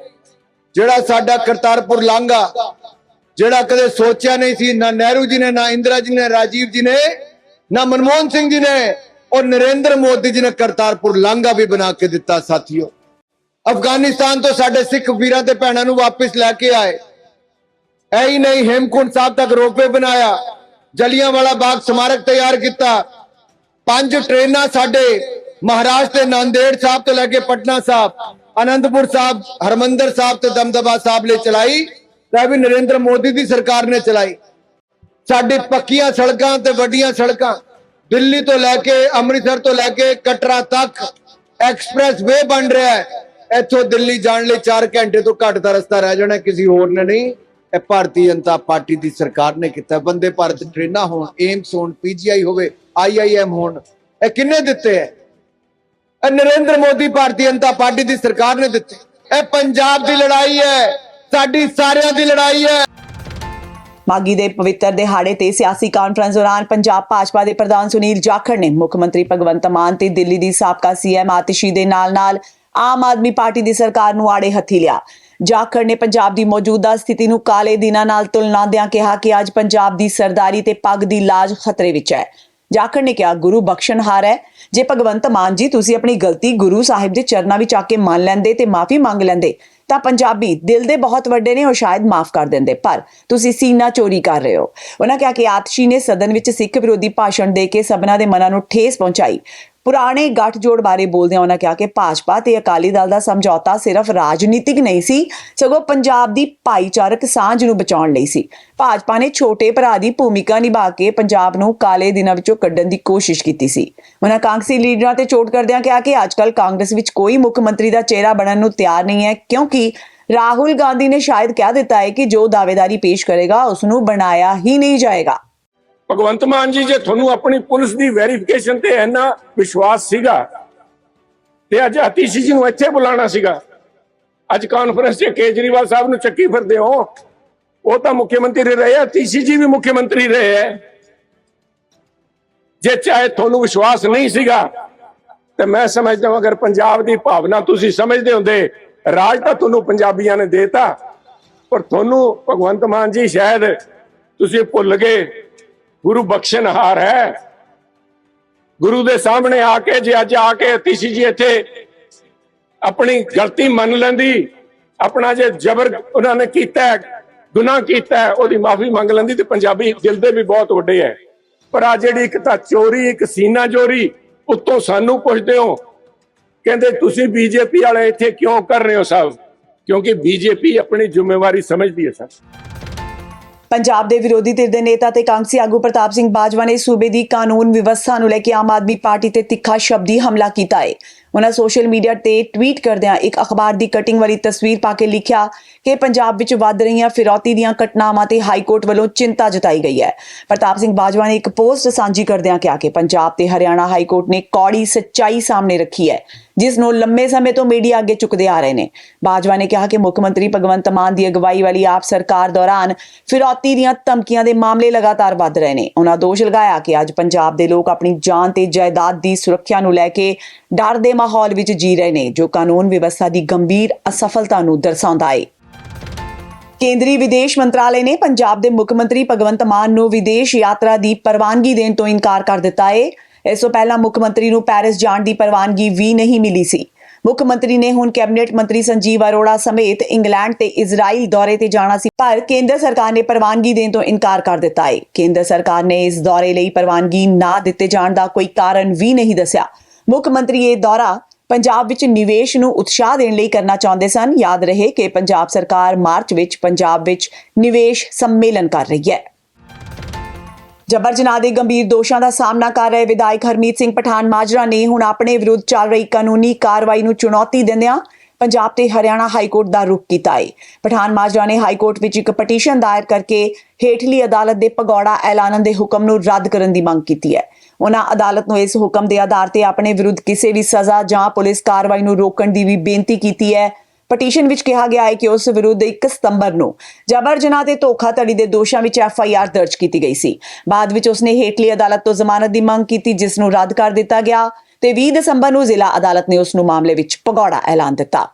ਜਿਹੜਾ ਸਾਡਾ ਕਰਤਾਰਪੁਰ ਲਾਂਘਾ ਜਿਹੜਾ ਕਦੇ ਸੋਚਿਆ ਨਹੀਂ ਸੀ, ਨਾ ਨਹਿਰੂ ਜੀ ਨੇ, ਨਾ ਇੰਦਰਾ ਜੀ ਨੇ, ਰਾਜੀਵ ਜੀ ਨੇ, ਨਾ ਮਨਮੋਹਨ ਸਿੰਘ ਜੀ ਨੇ, ਔਰ ਨਰਿੰਦਰ ਮੋਦੀ ਜੀ ਨੇ ਕਰਤਾਰਪੁਰ ਲਾਂਘਾ ਵੀ ਬਣਾ ਕੇ ਦਿੱਤਾ, ਸਾਥੀਓ। ਅਫਗਾਨਿਸਤਾਨ ਤੋਂ ਸਾਡੇ ਸਿੱਖ ਵੀਰਾਂ ਤੇ ਭੈਣਾਂ ਨੂੰ ਵਾਪਸ ਲੈ ਕੇ ਆਏ। ਐ ਹੀ ਨਹੀਂ ਹੇਮਕੁੰਟ ਸਾਹਿਬ ਤੱਕ ਰੋਪਵੇ ਬਣਾਇਆ, ਜਲੀਆਂਵਾਲਾ ਬਾਗ ਸਮਾਰਕ ਤਿਆਰ ਕੀਤਾ। ਪੰਜ ਟ੍ਰੇਨਾਂ ਸਾਡੇ ਮਹਾਰਾਸ਼ਟਰ ਦੇ ਨਾਂਦੇੜ ਸਾਹਿਬ ਤੋਂ ਲੈ ਕੇ ਪਟਨਾ ਸਾਹਿਬ, ਅਨੰਦਪੁਰ ਸਾਹਿਬ, ਹਰਮੰਦਰ ਸਾਹਿਬ ਤੇ ਦਮਦਮਾ ਸਾਹਿਬ ਲਈ ਚਲਾਈ। ਤਾਂ ਵੀ ਨਰਿੰਦਰ ਮੋਦੀ ਦੀ ਸਰਕਾਰ ਨੇ ਚਲਾਈ। ਸਾਡੀ ਪੱਕੀਆਂ ਸੜਕਾਂ ਤੇ ਵੱਡੀਆਂ ਸੜਕਾਂ, ਦਿੱਲੀ ਤੋਂ ਲੈ ਕੇ ਅੰਮ੍ਰਿਤਸਰ ਤੋਂ ਲੈ ਕੇ ਕਟਰਾ ਤੱਕ ਐਕਸਪ੍ਰੈਸ ਵੇ ਬਣ ਰਿਹਾ ਹੈ। ਇੱਥੋਂ ਦਿੱਲੀ ਜਾਣ ਲਈ 4 ਘੰਟੇ ਤੋਂ ਘੱਟ ਦਾ ਰਸਤਾ ਰਹਿ ਜਾਣਾ, ਕਿਸੇ ਹੋਰ ਨੇ ਨਹੀਂ। ਇਹ ਭਾਰਤੀ ਜਨਤਾ ਪਾਰਟੀ ਦੀ ਸਰਕਾਰ ਨੇ ਕੀਤਾ। ਬੰਦੇ ਭਾਰਤ ਟ੍ਰੇਨਾਂ ਹੋਣ, ਏਮਸ ਹੋਣ ਪੀਜੀਆਈ ਹੋਵੇ ਆਈਆਈਐਮ ਹੋਣ, ਇਹ ਕਿੰਨੇ ਦਿੱਤੇ ਹੈ? ਇਹ ਨਰਿੰਦਰ ਮੋਦੀ ਭਾਰਤੀ ਜਨਤਾ ਪਾਰਟੀ ਦੀ ਸਰਕਾਰ ਨੇ ਦਿੱਤੇ। ਇਹ ਪੰਜਾਬ ਦੀ ਲੜਾਈ ਹੈ। ਸਾਡੀ ਸਾਰਿਆਂ ਦੀ ਲੜਾਈ ਹੈ। ਮਾਗੀ ਦੇ ਪਵਿੱਤਰ ਦਿਹਾੜੇ ਤੇ ਸਿਆਸੀ ਕਾਨਫਰੰਸ ਦੌਰਾਨ ਪੰਜਾਬ ਭਾਜਪਾ ਦੇ ਪ੍ਰਧਾਨ ਸੁਨੀਲ ਜਾਖੜ ਨੇ ਮੁੱਖ ਮੰਤਰੀ ਭਗਵੰਤ ਮਾਨ ਤੇ ਦਿੱਲੀ ਦੀ ਸਾਬਕਾ ਸੀਐਮ ਆਤਿਸ਼ੀ ਦੇ ਨਾਲ-ਨਾਲ ਆਮ ਆਦਮੀ ਪਾਰਟੀ ਦੀ ਸਰਕਾਰ ਨੂੰ ਆੜੇ ਹੱਥੀ ਲਿਆ। ਜਾਖੜ ਨੇ ਪੰਜਾਬ ਦੀ ਮੌਜੂਦਾ ਸਥਿਤੀ ਨੂੰ ਕਾਲੇ ਦਿਨਾਂ ਨਾਲ ਤੁਲਨਾਦਿਆਂ ਕਿਹਾ ਕਿ ਅੱਜ ਪੰਜਾਬ ਦੀ ਸਰਦਾਰੀ ਤੇ ਪੱਗ ਦੀ ਲਾਜ ਖਤਰੇ ਵਿੱਚ ਹੈ। ਜਾਖੜ ਨੇ ਕਿਹਾ, ਗੁਰੂ ਬਖਸ਼ਣਹਾਰ ਹੈ। ਜੇ ਭਗਵੰਤ ਮਾਨ ਜੀ ਤੁਸੀਂ ਆਪਣੀ ਗਲਤੀ ਗੁਰੂ ਸਾਹਿਬ ਦੇ ਚਰਨਾਂ ਵਿੱਚ ਆ ਕੇ ਮੰਨ ਲੈਂਦੇ ਤੇ ਮਾਫੀ ਮੰਗ ਲੈਂਦੇ ਤਾਂ ਪੰਜਾਬੀ ਦਿਲ ਦੇ ਬਹੁਤ ਵੱਡੇ ਨੇ, ਉਹ ਸ਼ਾਇਦ ਮਾਫ ਕਰ ਦਿੰਦੇ। ਪਰ ਤੁਸੀਂ ਸੀਨਾ ਚੋਰੀ ਕਰ ਰਹੇ ਹੋ। ਉਹਨਾਂ ਕਿਹਾ ਕਿ ਆਤਸ਼ੀ ਨੇ ਸਦਨ ਵਿੱਚ ਸਿੱਖ ਵਿਰੋਧੀ ਭਾਸ਼ਣ ਦੇ ਕੇ ਸਭਨਾਂ ਦੇ ਮਨਾਂ ਨੂੰ ਠੇਸ ਪਹੁੰਚਾਈ। ਪੁਰਾਣੇ ਗੱਠਜੋੜ ਬਾਰੇ ਬੋਲਦਿਆਂ ਉਹਨਾਂ ਕਿਹਾ ਕਿ ਭਾਜਪਾ ਤੇ ਅਕਾਲੀ ਦਲ ਦਾ ਸਮਝੌਤਾ ਸਿਰਫ ਰਾਜਨੀਤਿਕ ਨਹੀਂ ਸੀ, ਸਗੋਂ ਪੰਜਾਬ ਦੀ ਭਾਈਚਾਰਕ ਸਾਂਝ ਨੂੰ ਬਚਾਉਣ ਲਈ ਸੀ। ਭਾਜਪਾ ਨੇ ਛੋਟੇ ਭਰਾ ਦੀ ਭੂਮਿਕਾ ਨਿਭਾ ਕੇ ਪੰਜਾਬ ਨੂੰ ਕਾਲੇ ਦਿਨਾਂ ਵਿੱਚੋਂ ਕੱਢਣ ਦੀ ਕੋਸ਼ਿਸ਼ ਕੀਤੀ ਸੀ। ਉਹਨਾਂ ਕਾਂਗਰਸੀ ਲੀਡਰਾਂ ਤੇ ਚੋਟ ਕਰਦਿਆਂ ਕਿਹਾ ਕਿ ਅੱਜਕੱਲ ਕਾਂਗਰਸ ਵਿੱਚ ਕੋਈ ਮੁੱਖ ਮੰਤਰੀ ਦਾ ਚਿਹਰਾ ਬਣਨ ਨੂੰ ਤਿਆਰ ਨਹੀਂ ਹੈ, ਕਿਉਂਕਿ ਰਾਹੁਲ ਗਾਂਧੀ ਨੇ ਸ਼ਾਇਦ ਕਹਿ ਦਿੱਤਾ ਹੈ ਕਿ ਜੋ ਦਾਅਵੇਦਾਰੀ ਪੇਸ਼ ਕਰੇਗਾ, ਉਸ ਨੂੰ ਬਣਾਇਆ ਹੀ ਨਹੀਂ ਜਾਏਗਾ। ਭਗਵੰਤ ਮਾਨ ਜੀ, ਜੇ ਤੁਹਾਨੂੰ ਆਪਣੀ ਪੁਲਿਸ ਦੀ ਵੈਰੀਫਿਕੇਸ਼ਨ ਤੇ ਇੰਨਾ ਵਿਸ਼ਵਾਸ ਸੀਗਾ, ਤੇ ਅੱਜ ਅਤੀਸ਼ੀ ਜੀ ਨੂੰ ਇੱਥੇ ਬੁਲਾਉਣਾ ਸੀਗਾ, ਅੱਜ ਕਾਨਫਰੰਸ 'ਚ ਕੇਜਰੀਵਾਲ ਸਾਹਿਬ ਨੂੰ ਚੱਕੀ ਫਿਰਦੇ ਹੋ, ਉਹ ਤਾਂ ਮੁੱਖ ਮੰਤਰੀ ਰਹੇ ਆ, ਅਤੀਸ਼ੀ ਜੀ ਵੀ ਮੁੱਖ ਮੰਤਰੀ ਰਹੇ ਹੈ ਜੇ ਚਾਹੇ ਤੁਹਾਨੂੰ ਵਿਸ਼ਵਾਸ ਨਹੀਂ ਸੀਗਾ, ਤੇ ਮੈਂ ਸਮਝਦਾ ਹਾਂ, ਅਗਰ ਪੰਜਾਬ ਦੀ ਭਾਵਨਾ ਤੁਸੀਂ ਸਮਝਦੇ ਹੁੰਦੇ, ਰਾਜ ਤਾਂ ਤੁਹਾਨੂੰ ਪੰਜਾਬੀਆਂ ਨੇ ਦੇਤਾ, ਪਰ ਤੁਹਾਨੂੰ ਭਗਵੰਤ ਮਾਨ ਜੀ ਸ਼ਾਇਦ ਤੁਸੀਂ ਭੁੱਲ ਗਏ ਗੁਰੂ ਬਖਸ਼ਣਹਾਰ ਹੈ। ਗੁਰੂ ਦੇ ਸਾਹਮਣੇ ਆ ਕੇ ਜੇ ਅੱਜ ਆ ਕੇ ਅਤੀਸ਼ੀ ਜੀ ਇੱਥੇ ਆਪਣੀ ਗਲਤੀ ਮੰਨ ਲੈਂਦੀ, ਆਪਣਾ ਜੇ ਜ਼ਬਰ ਉਹਨਾਂ ਨੇ ਕੀਤਾ ਗੁਨਾਹ ਕੀਤਾ ਉਹਦੀ ਮਾਫੀ ਮੰਗ ਲੈਂਦੀ ਤੇ ਪੰਜਾਬੀ ਦਿਲ ਦੇ ਵੀ ਬਹੁਤ ਵੱਡੇ ਹੈ। ਪਰ ਆ ਜਿਹੜੀ ਇੱਕ ਤਾਂ ਚੋਰੀ, ਇੱਕ ਸੀਨਾ ਚੋਰੀ, ਉੱਤੋਂ ਸਾਨੂੰ ਪੁੱਛਦੇ ਹੋ, ਕਹਿੰਦੇ ਤੁਸੀਂ ਬੀਜੇਪੀ ਵਾਲੇ ਇੱਥੇ ਕਿਉਂ ਕਰ ਰਹੇ ਹੋ ਸਭ ਕਿਉਂਕਿ ਬੀਜੇਪੀ ਆਪਣੀ ਜ਼ਿੰਮੇਵਾਰੀ ਸਮਝਦੀ ਹੈ ਸਰ ਪੰਜਾਬ ਦੇ ਵਿਰੋਧੀ ਧਿਰ ਦੇ ਨੇਤਾ ਤੇ ਕਾਂਗਸੀ ਆਗੂ ਪ੍ਰਤਾਪ ਸਿੰਘ ਬਾਜਵਾ ਨੇ ਸੂਬੇ ਦੀ ਕਾਨੂੰਨ ਵਿਵਸਥਾ ਨੂੰ ਲੈ ਕੇ ਆਮ ਆਦਮੀ ਪਾਰਟੀ ਤੇ ਤਿੱਖਾ ਸ਼ਬਦੀ ਹਮਲਾ ਕੀਤਾ ਹੈ। ਉਹਨਾਂ ਸੋਸ਼ਲ ਮੀਡੀਆ ਤੇ ਟਵੀਟ ਕਰਦਿਆਂ ਇੱਕ ਅਖਬਾਰ ਦੀ ਕਟਿੰਗ ਵਾਲੀ ਤਸਵੀਰ ਪਾ ਕੇ ਲਿਖਿਆ ਕਿ ਪੰਜਾਬ ਵਿੱਚ ਵੱਧ ਰਹੀਆਂ ਫਿਰੌਤੀ ਦੀਆਂ ਘਟਨਾਵਾਂ ਤੇ ਹਾਈ ਕੋਰਟ ਵੱਲੋਂ ਚਿੰਤਾ ਜਤਾਈ ਗਈ ਹੈ। ਪ੍ਰਤਾਪ ਸਿੰਘ ਬਾਜਵਾ ਨੇ ਇੱਕ ਪੋਸਟ ਸਾਂਝੀ ਕਰਦਿਆਂ ਕਿਹਾ ਕਿ ਪੰਜਾਬ ਤੇ ਹਰਿਆਣਾ ਹਾਈ ਕੋਰਟ ਨੇ ਕੌੜੀ ਸੱਚਾਈ ਸਾਹਮਣੇ ਰੱਖੀ ਹੈ। ਜਿਸ ਨੂੰ ਲੰਮੇ ਸਮੇਂ ਤੋਂ ਮੀਡੀਆ ਅੱਗੇ ਚੁੱਕਦੇ ਆ ਰਹੇ ਨੇ। ਬਾਜਵਾ ਨੇ ਕਿਹਾ ਕਿ ਮੁੱਖ ਮੰਤਰੀ ਭਗਵੰਤ ਮਾਨ ਦੀ ਅਗਵਾਈ ਵਾਲੀ ਆਪ ਸਰਕਾਰ ਦੌਰਾਨ ਫਿਰੌਤੀ ਦੀਆਂ ਧਮਕੀਆਂ ਦੇ ਮਾਮਲੇ ਲਗਾਤਾਰ ਵੱਧ ਰਹੇ ਨੇ। ਉਹਨਾਂ ਦੋਸ਼ ਲਗਾਇਆ ਕਿ ਅੱਜ ਪੰਜਾਬ ਦੇ ਲੋਕ ਆਪਣੀ ਜਾਨ ਤੇ ਜਾਇਦਾਦ ਦੀ ਸੁਰੱਖਿਆ ਨੂੰ ਲੈ ਕੇ ਡਰ ਦੇ ਮਾਹੌਲ ਵਿੱਚ ਜੀ ਰਹੇ ਨੇ, ਜੋ ਕਾਨੂੰਨ ਵਿਵਸਥਾ ਦੀ ਗੰਭੀਰ ਅਸਫਲਤਾ ਨੂੰ ਦਰਸਾਉਂਦਾ ਹੈ ਕੇਂਦਰੀ ਵਿਦੇਸ਼ ਮੰਤਰਾਲੇ ਨੇ ਪੰਜਾਬ ਦੇ ਮੁੱਖ ਮੰਤਰੀ ਭਗਵੰਤ ਮਾਨ ਨੂੰ ਵਿਦੇਸ਼ ਯਾਤਰਾ ਦੀ ਪ੍ਰਵਾਨਗੀ ਦੇਣ ਤੋਂ ਇਨਕਾਰ ਕਰ ਦਿੱਤਾ ਹੈ ਇਸ ਤੋਂ ਪਹਿਲਾਂ ਮੁੱਖ ਮੰਤਰੀ ਨੂੰ ਪੈਰਿਸ ਜਾਣ ਦੀ ਪ੍ਰਵਾਨਗੀ ਵੀ ਨਹੀਂ ਮਿਲੀ ਸੀ। ਮੁੱਖ ਮੰਤਰੀ ਨੇ ਹੁਣ ਕੈਬਨਿਟ ਮੰਤਰੀ ਸੰਜੀਵ ਅਰੋੜਾ ਸਮੇਤ ਇੰਗਲੈਂਡ ਤੇ ਇਜ਼ਰਾਈਲ ਦੌਰੇ ਤੇ ਜਾਣਾ ਸੀ, ਪਰ ਕੇਂਦਰ ਸਰਕਾਰ ਨੇ ਪ੍ਰਵਾਨਗੀ ਦੇਣ ਤੋਂ ਇਨਕਾਰ ਕਰ ਦਿੱਤਾ ਹੈ। ਕੇਂਦਰ ਸਰਕਾਰ ਨੇ ਇਸ ਦੌਰੇ ਲਈ ਪ੍ਰਵਾਨਗੀ ਨਾ ਦਿੱਤੇ ਜਾਣ ਦਾ ਕੋਈ ਕਾਰਨ ਵੀ ਨਹੀਂ ਦੱਸਿਆ। ਮੁੱਖ ਮੰਤਰੀ ਇਹ ਦੌਰਾ ਪੰਜਾਬ ਵਿੱਚ ਨਿਵੇਸ਼ ਨੂੰ ਉਤਸ਼ਾਹ ਦੇਣ ਲਈ ਕਰਨਾ ਚਾਹੁੰਦੇ ਸਨ। ਯਾਦ ਰਹੇ ਕਿ ਪੰਜਾਬ ਸਰਕਾਰ ਮਾਰਚ ਵਿੱਚ ਪੰਜਾਬ ਵਿੱਚ ਨਿਵੇਸ਼ ਸੰਮੇਲਨ ਕਰ ਰਹੀ ਹੈ। ਜਬਰ ਜਨਾਹ ਦੇ ਗੰਭੀਰ ਦੋਸ਼ਾਂ ਦਾ ਸਾਹਮਣਾ ਕਰ ਰਹੇ ਵਿਧਾਇਕ ਹਰਮੀਤ ਸਿੰਘ ਪਠਾਨ ਮਾਜਰਾ ਨੇ ਹੁਣ ਆਪਣੇ ਵਿਰੁੱਧ ਚੱਲ ਰਹੀ ਕਾਨੂੰਨੀ ਕਾਰਵਾਈ ਨੂੰ ਚੁਣੌਤੀ ਦਿੰਦਿਆਂ ਪੰਜਾਬ ਤੇ ਹਰਿਆਣਾ ਹਾਈ ਕੋਰਟ ਦਾ ਰੁਖ ਕੀਤਾ ਹੈ ਪਠਾਨ ਮਾਜਰਾ ਨੇ ਹਾਈ ਕੋਰਟ ਵਿੱਚ ਇੱਕ ਪਟੀਸ਼ਨ ਦਾਇਰ ਕਰਕੇ ਹੇਠਲੀ ਅਦਾਲਤ ਦੇ ਭਗੌੜਾ ਐਲਾਨਣ ਦੇ ਹੁਕਮ ਨੂੰ ਰੱਦ ਕਰਨ ਦੀ ਮੰਗ ਕੀਤੀ ਹੈ। ਉਹਨਾਂ ਅਦਾਲਤ ਨੂੰ ਇਸ ਹੁਕਮ ਦੇ ਆਧਾਰ ਤੇ ਆਪਣੇ ਵਿਰੁੱਧ ਕਿਸੇ ਵੀ ਸਜ਼ਾ ਜਾਂ ਪੁਲਿਸ ਕਾਰਵਾਈ ਨੂੰ ਰੋਕਣ ਦੀ ਵੀ ਬੇਨਤੀ ਕੀਤੀ ਹੈ। ਪਟੀਸ਼ਨ ਵਿੱਚ ਕਿਹਾ ਗਿਆ ਹੈ ਕਿ ਉਸ ਵਿਰੁੱਧ 1 ਸਤੰਬਰ ਨੂੰ ਜਬਰ ਜਨਾਹ ਤੇ ਧੋਖਾਧੜੀ ਦੇ ਦੋਸ਼ਾਂ ਵਿੱਚ ਐਫ ਆਈ ਆਰ ਦਰਜ ਕੀਤੀ ਗਈ ਸੀ। ਬਾਅਦ ਵਿੱਚ ਉਸਨੇ ਹੇਠਲੀ ਅਦਾਲਤ ਤੋਂ ਜ਼ਮਾਨਤ ਦੀ ਮੰਗ ਕੀਤੀ, ਜਿਸ ਨੂੰ ਰੱਦ ਕਰ ਦਿੱਤਾ ਗਿਆ ਤੇ 20 ਦਸੰਬਰ ਨੂੰ ਜ਼ਿਲ੍ਹਾ ਅਦਾਲਤ ਨੇ ਉਸ ਨੂੰ ਮਾਮਲੇ ਵਿੱਚ ਭਗੌੜਾ ਐਲਾਨ ਦਿੱਤਾ।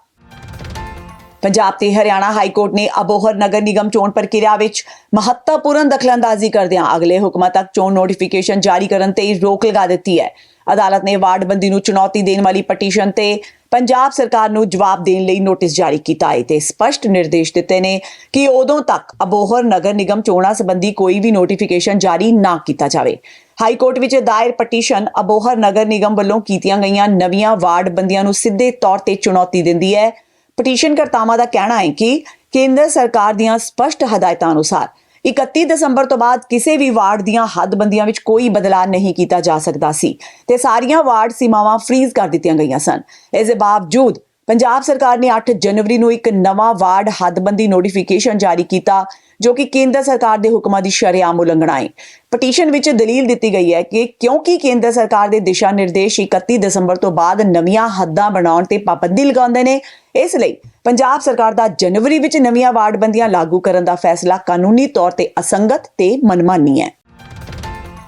ਪੰਜਾਬ ਤੇ ਹਰਿਆਣਾ ਹਾਈ ਕੋਰਟ ਨੇ ਅਬੋਹਰ ਨਗਰ ਨਿਗਮ ਚੋਣ ਪ੍ਰਕਿਰਿਆ ਵਿੱਚ ਮਹੱਤਵਪੂਰਨ ਦਖਲਅੰਦਾਜ਼ੀ ਕਰਦਿਆਂ ਅਗਲੇ ਹੁਕਮਾਂ ਤੱਕ ਚੋਣ ਨੋਟੀਫਿਕੇਸ਼ਨ ਜਾਰੀ ਕਰਨ ਤੇ ਰੋਕ ਲਗਾ ਦਿੱਤੀ ਹੈ। ਅਦਾਲਤ ਨੇ ਵਾਰਡਬੰਦੀ ਨੂੰ ਚੁਣੌਤੀ ਦੇਣ ਵਾਲੀ ਪਟੀਸ਼ਨ ਤੇ ਪੰਜਾਬ ਸਰਕਾਰ ਨੂੰ ਜਵਾਬ ਦੇਣ ਲਈ ਨੋਟਿਸ ਜਾਰੀ ਕੀਤਾ ਹੈ ਤੇ ਸਪਸ਼ਟ ਨਿਰਦੇਸ਼ ਦਿੱਤੇ ਨੇ ਕਿ ਉਦੋਂ ਤੱਕ ਅਬੋਹਰ ਨਗਰ ਨਿਗਮ ਚੋਣਾਂ ਸੰਬੰਧੀ ਕੋਈ ਵੀ ਨੋਟੀਫਿਕੇਸ਼ਨ ਜਾਰੀ ਨਾ ਕੀਤਾ ਜਾਵੇ। ਹਾਈ ਕੋਰਟ ਵਿੱਚ ਦਾਇਰ ਪਟੀਸ਼ਨ ਅਬੋਹਰ ਨਗਰ ਨਿਗਮ ਵੱਲੋਂ ਕੀਤੀਆਂ ਗਈਆਂ ਨਵੀਆਂ ਵਾਰਡ ਬੰਦੀਆਂ ਨੂੰ ਸਿੱਧੇ ਤੌਰ ਤੇ ਚੁਣੌਤੀ ਦਿੰਦੀ ਹੈ। ਪਟੀਸ਼ਨ ਕਰਤਾਵਾਂ ਦਾ ਕਹਿਣਾ ਹੈ ਕਿ ਕੇਂਦਰ ਸਰਕਾਰ ਦੀਆਂ ਸਪਸ਼ਟ ਹਦਾਇਤਾਂ ਅਨੁਸਾਰ 31 ਦਸੰਬਰ ਤੋਂ ਬਾਅਦ ਕਿਸੇ ਵੀ ਵਾਰਡ ਦੀਆਂ ਹੱਦਬੰਦੀਆਂ ਵਿੱਚ ਕੋਈ ਬਦਲਾਅ ਨਹੀਂ ਕੀਤਾ ਜਾ ਸਕਦਾ ਸੀ ਤੇ ਸਾਰੀਆਂ ਵਾਰਡ ਸੀਮਾਵਾਂ ਫ੍ਰੀਜ਼ ਕਰ ਦਿੱਤੀਆਂ ਗਈਆਂ ਸਨ। ਇਸ ਦੇ ਬਾਵਜੂਦ ਪੰਜਾਬ ਸਰਕਾਰ ਨੇ 8 ਜਨਵਰੀ ਨੂੰ ਇੱਕ ਨਵਾਂ ਵਾਰਡ ਹੱਦਬੰਦੀ ਨੋਟੀਫਿਕੇਸ਼ਨ ਜਾਰੀ ਕੀਤਾ। ਜੋ ਕਿ ਕੇਂਦਰ ਸਰਕਾਰ ਦੇ ਹੁਕਮਾਂ ਦੀ ਸ਼ਰੇਆਮ ਉਲੰਘਣਾ ਹੈ। ਪਟੀਸ਼ਨ ਵਿੱਚ ਦਲੀਲ ਦਿੱਤੀ ਗਈ ਹੈ ਕਿ ਕਿਉਂਕਿ ਕੇਂਦਰ ਸਰਕਾਰ ਦੇ ਦਿਸ਼ਾ ਨਿਰਦੇਸ਼ 31 ਦਸੰਬਰ ਤੋਂ ਬਾਅਦ ਨਵੀਆਂ ਹੱਦਾਂ ਬਣਾਉਣ ਤੇ ਪਾਬੰਦੀ ਲਗਾਉਂਦੇ ਨੇ, ਇਸ ਲਈ ਪੰਜਾਬ ਸਰਕਾਰ ਦਾ ਜਨਵਰੀ ਵਿੱਚ ਨਵੀਆਂ ਵਾਰਡਬੰਦੀਆਂ ਲਾਗੂ ਕਰਨ ਦਾ ਫੈਸਲਾ ਕਾਨੂੰਨੀ ਤੌਰ ਤੇ ਅਸੰਗਤ ਤੇ ਮਨਮਾਨੀ ਹੈ।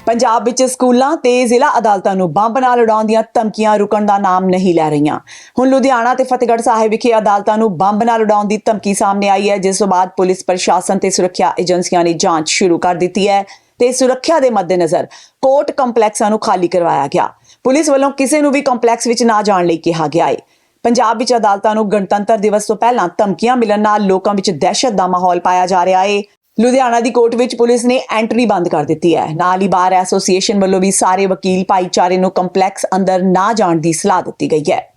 ਪੰਜਾਬ ਵਿੱਚ ਸਕੂਲਾਂ ਤੇ ਜ਼ਿਲ੍ਹਾ ਅਦਾਲਤਾਂ ਨੂੰ ਬੰਬ ਨਾਲ ਉਡਾਉਣ ਦੀਆਂ ਧਮਕੀਆਂ ਰੁਕਣ ਦਾ ਨਾਮ ਨਹੀਂ ਲੈ ਰਹੀਆਂ। ਹੁਣ ਲੁਧਿਆਣਾ ਤੇ ਫਤਿਹਗੜ੍ਹ ਸਾਹਿਬ ਵਿਖੇ ਅਦਾਲਤਾਂ ਨੂੰ ਬੰਬ ਨਾਲ ਉਡਾਉਣ ਦੀ ਧਮਕੀ ਸਾਹਮਣੇ ਆਈ ਹੈ, ਜਿਸ ਤੋਂ ਬਾਅਦ ਪੁਲਿਸ ਪ੍ਰਸ਼ਾਸਨ ਤੇ ਸੁਰੱਖਿਆ ਏਜੰਸੀਆਂ ਨੇ ਜਾਂਚ ਸ਼ੁਰੂ ਕਰ ਦਿੱਤੀ ਹੈ ਤੇ ਸੁਰੱਖਿਆ ਦੇ ਮੱਦੇਨਜ਼ਰ ਕੋਰਟ ਕੰਪਲੈਕਸਾਂ ਨੂੰ ਖਾਲੀ ਕਰਵਾਇਆ ਗਿਆ। ਪੁਲਿਸ ਵੱਲੋਂ ਕਿਸੇ ਨੂੰ ਵੀ ਕੰਪਲੈਕਸ ਵਿੱਚ ਨਾ ਜਾਣ ਲਈ ਕਿਹਾ ਗਿਆ ਹੈ ਪੰਜਾਬ ਵਿੱਚ ਅਦਾਲਤਾਂ ਨੂੰ ਗਣਤੰਤਰ ਦਿਵਸ ਤੋਂ ਪਹਿਲਾਂ ਧਮਕੀਆਂ ਮਿਲਣ ਨਾਲ ਲੋਕਾਂ ਵਿੱਚ ਦਹਿਸ਼ਤ ਦਾ ਮਾਹੌਲ ਪਾਇਆ ਜਾ ਰਿਹਾ ਹੈ ਲੁਧਿਆਣਾ ਦੀ ਕੋਰਟ ਵਿੱਚ ਪੁਲਿਸ ਨੇ ਐਂਟਰੀ ਬੰਦ ਕਰ ਦਿੱਤੀ ਹੈ। ਨਾਲ ਹੀ ਬਾਰ ਐਸੋਸੀਏਸ਼ਨ ਵੱਲੋਂ ਵੀ ਸਾਰੇ ਵਕੀਲ ਭਾਈਚਾਰੇ ਨੂੰ ਕੰਪਲੈਕਸ ਅੰਦਰ ਨਾ ਜਾਣ ਦੀ ਸਲਾਹ ਦਿੱਤੀ ਗਈ ਹੈ।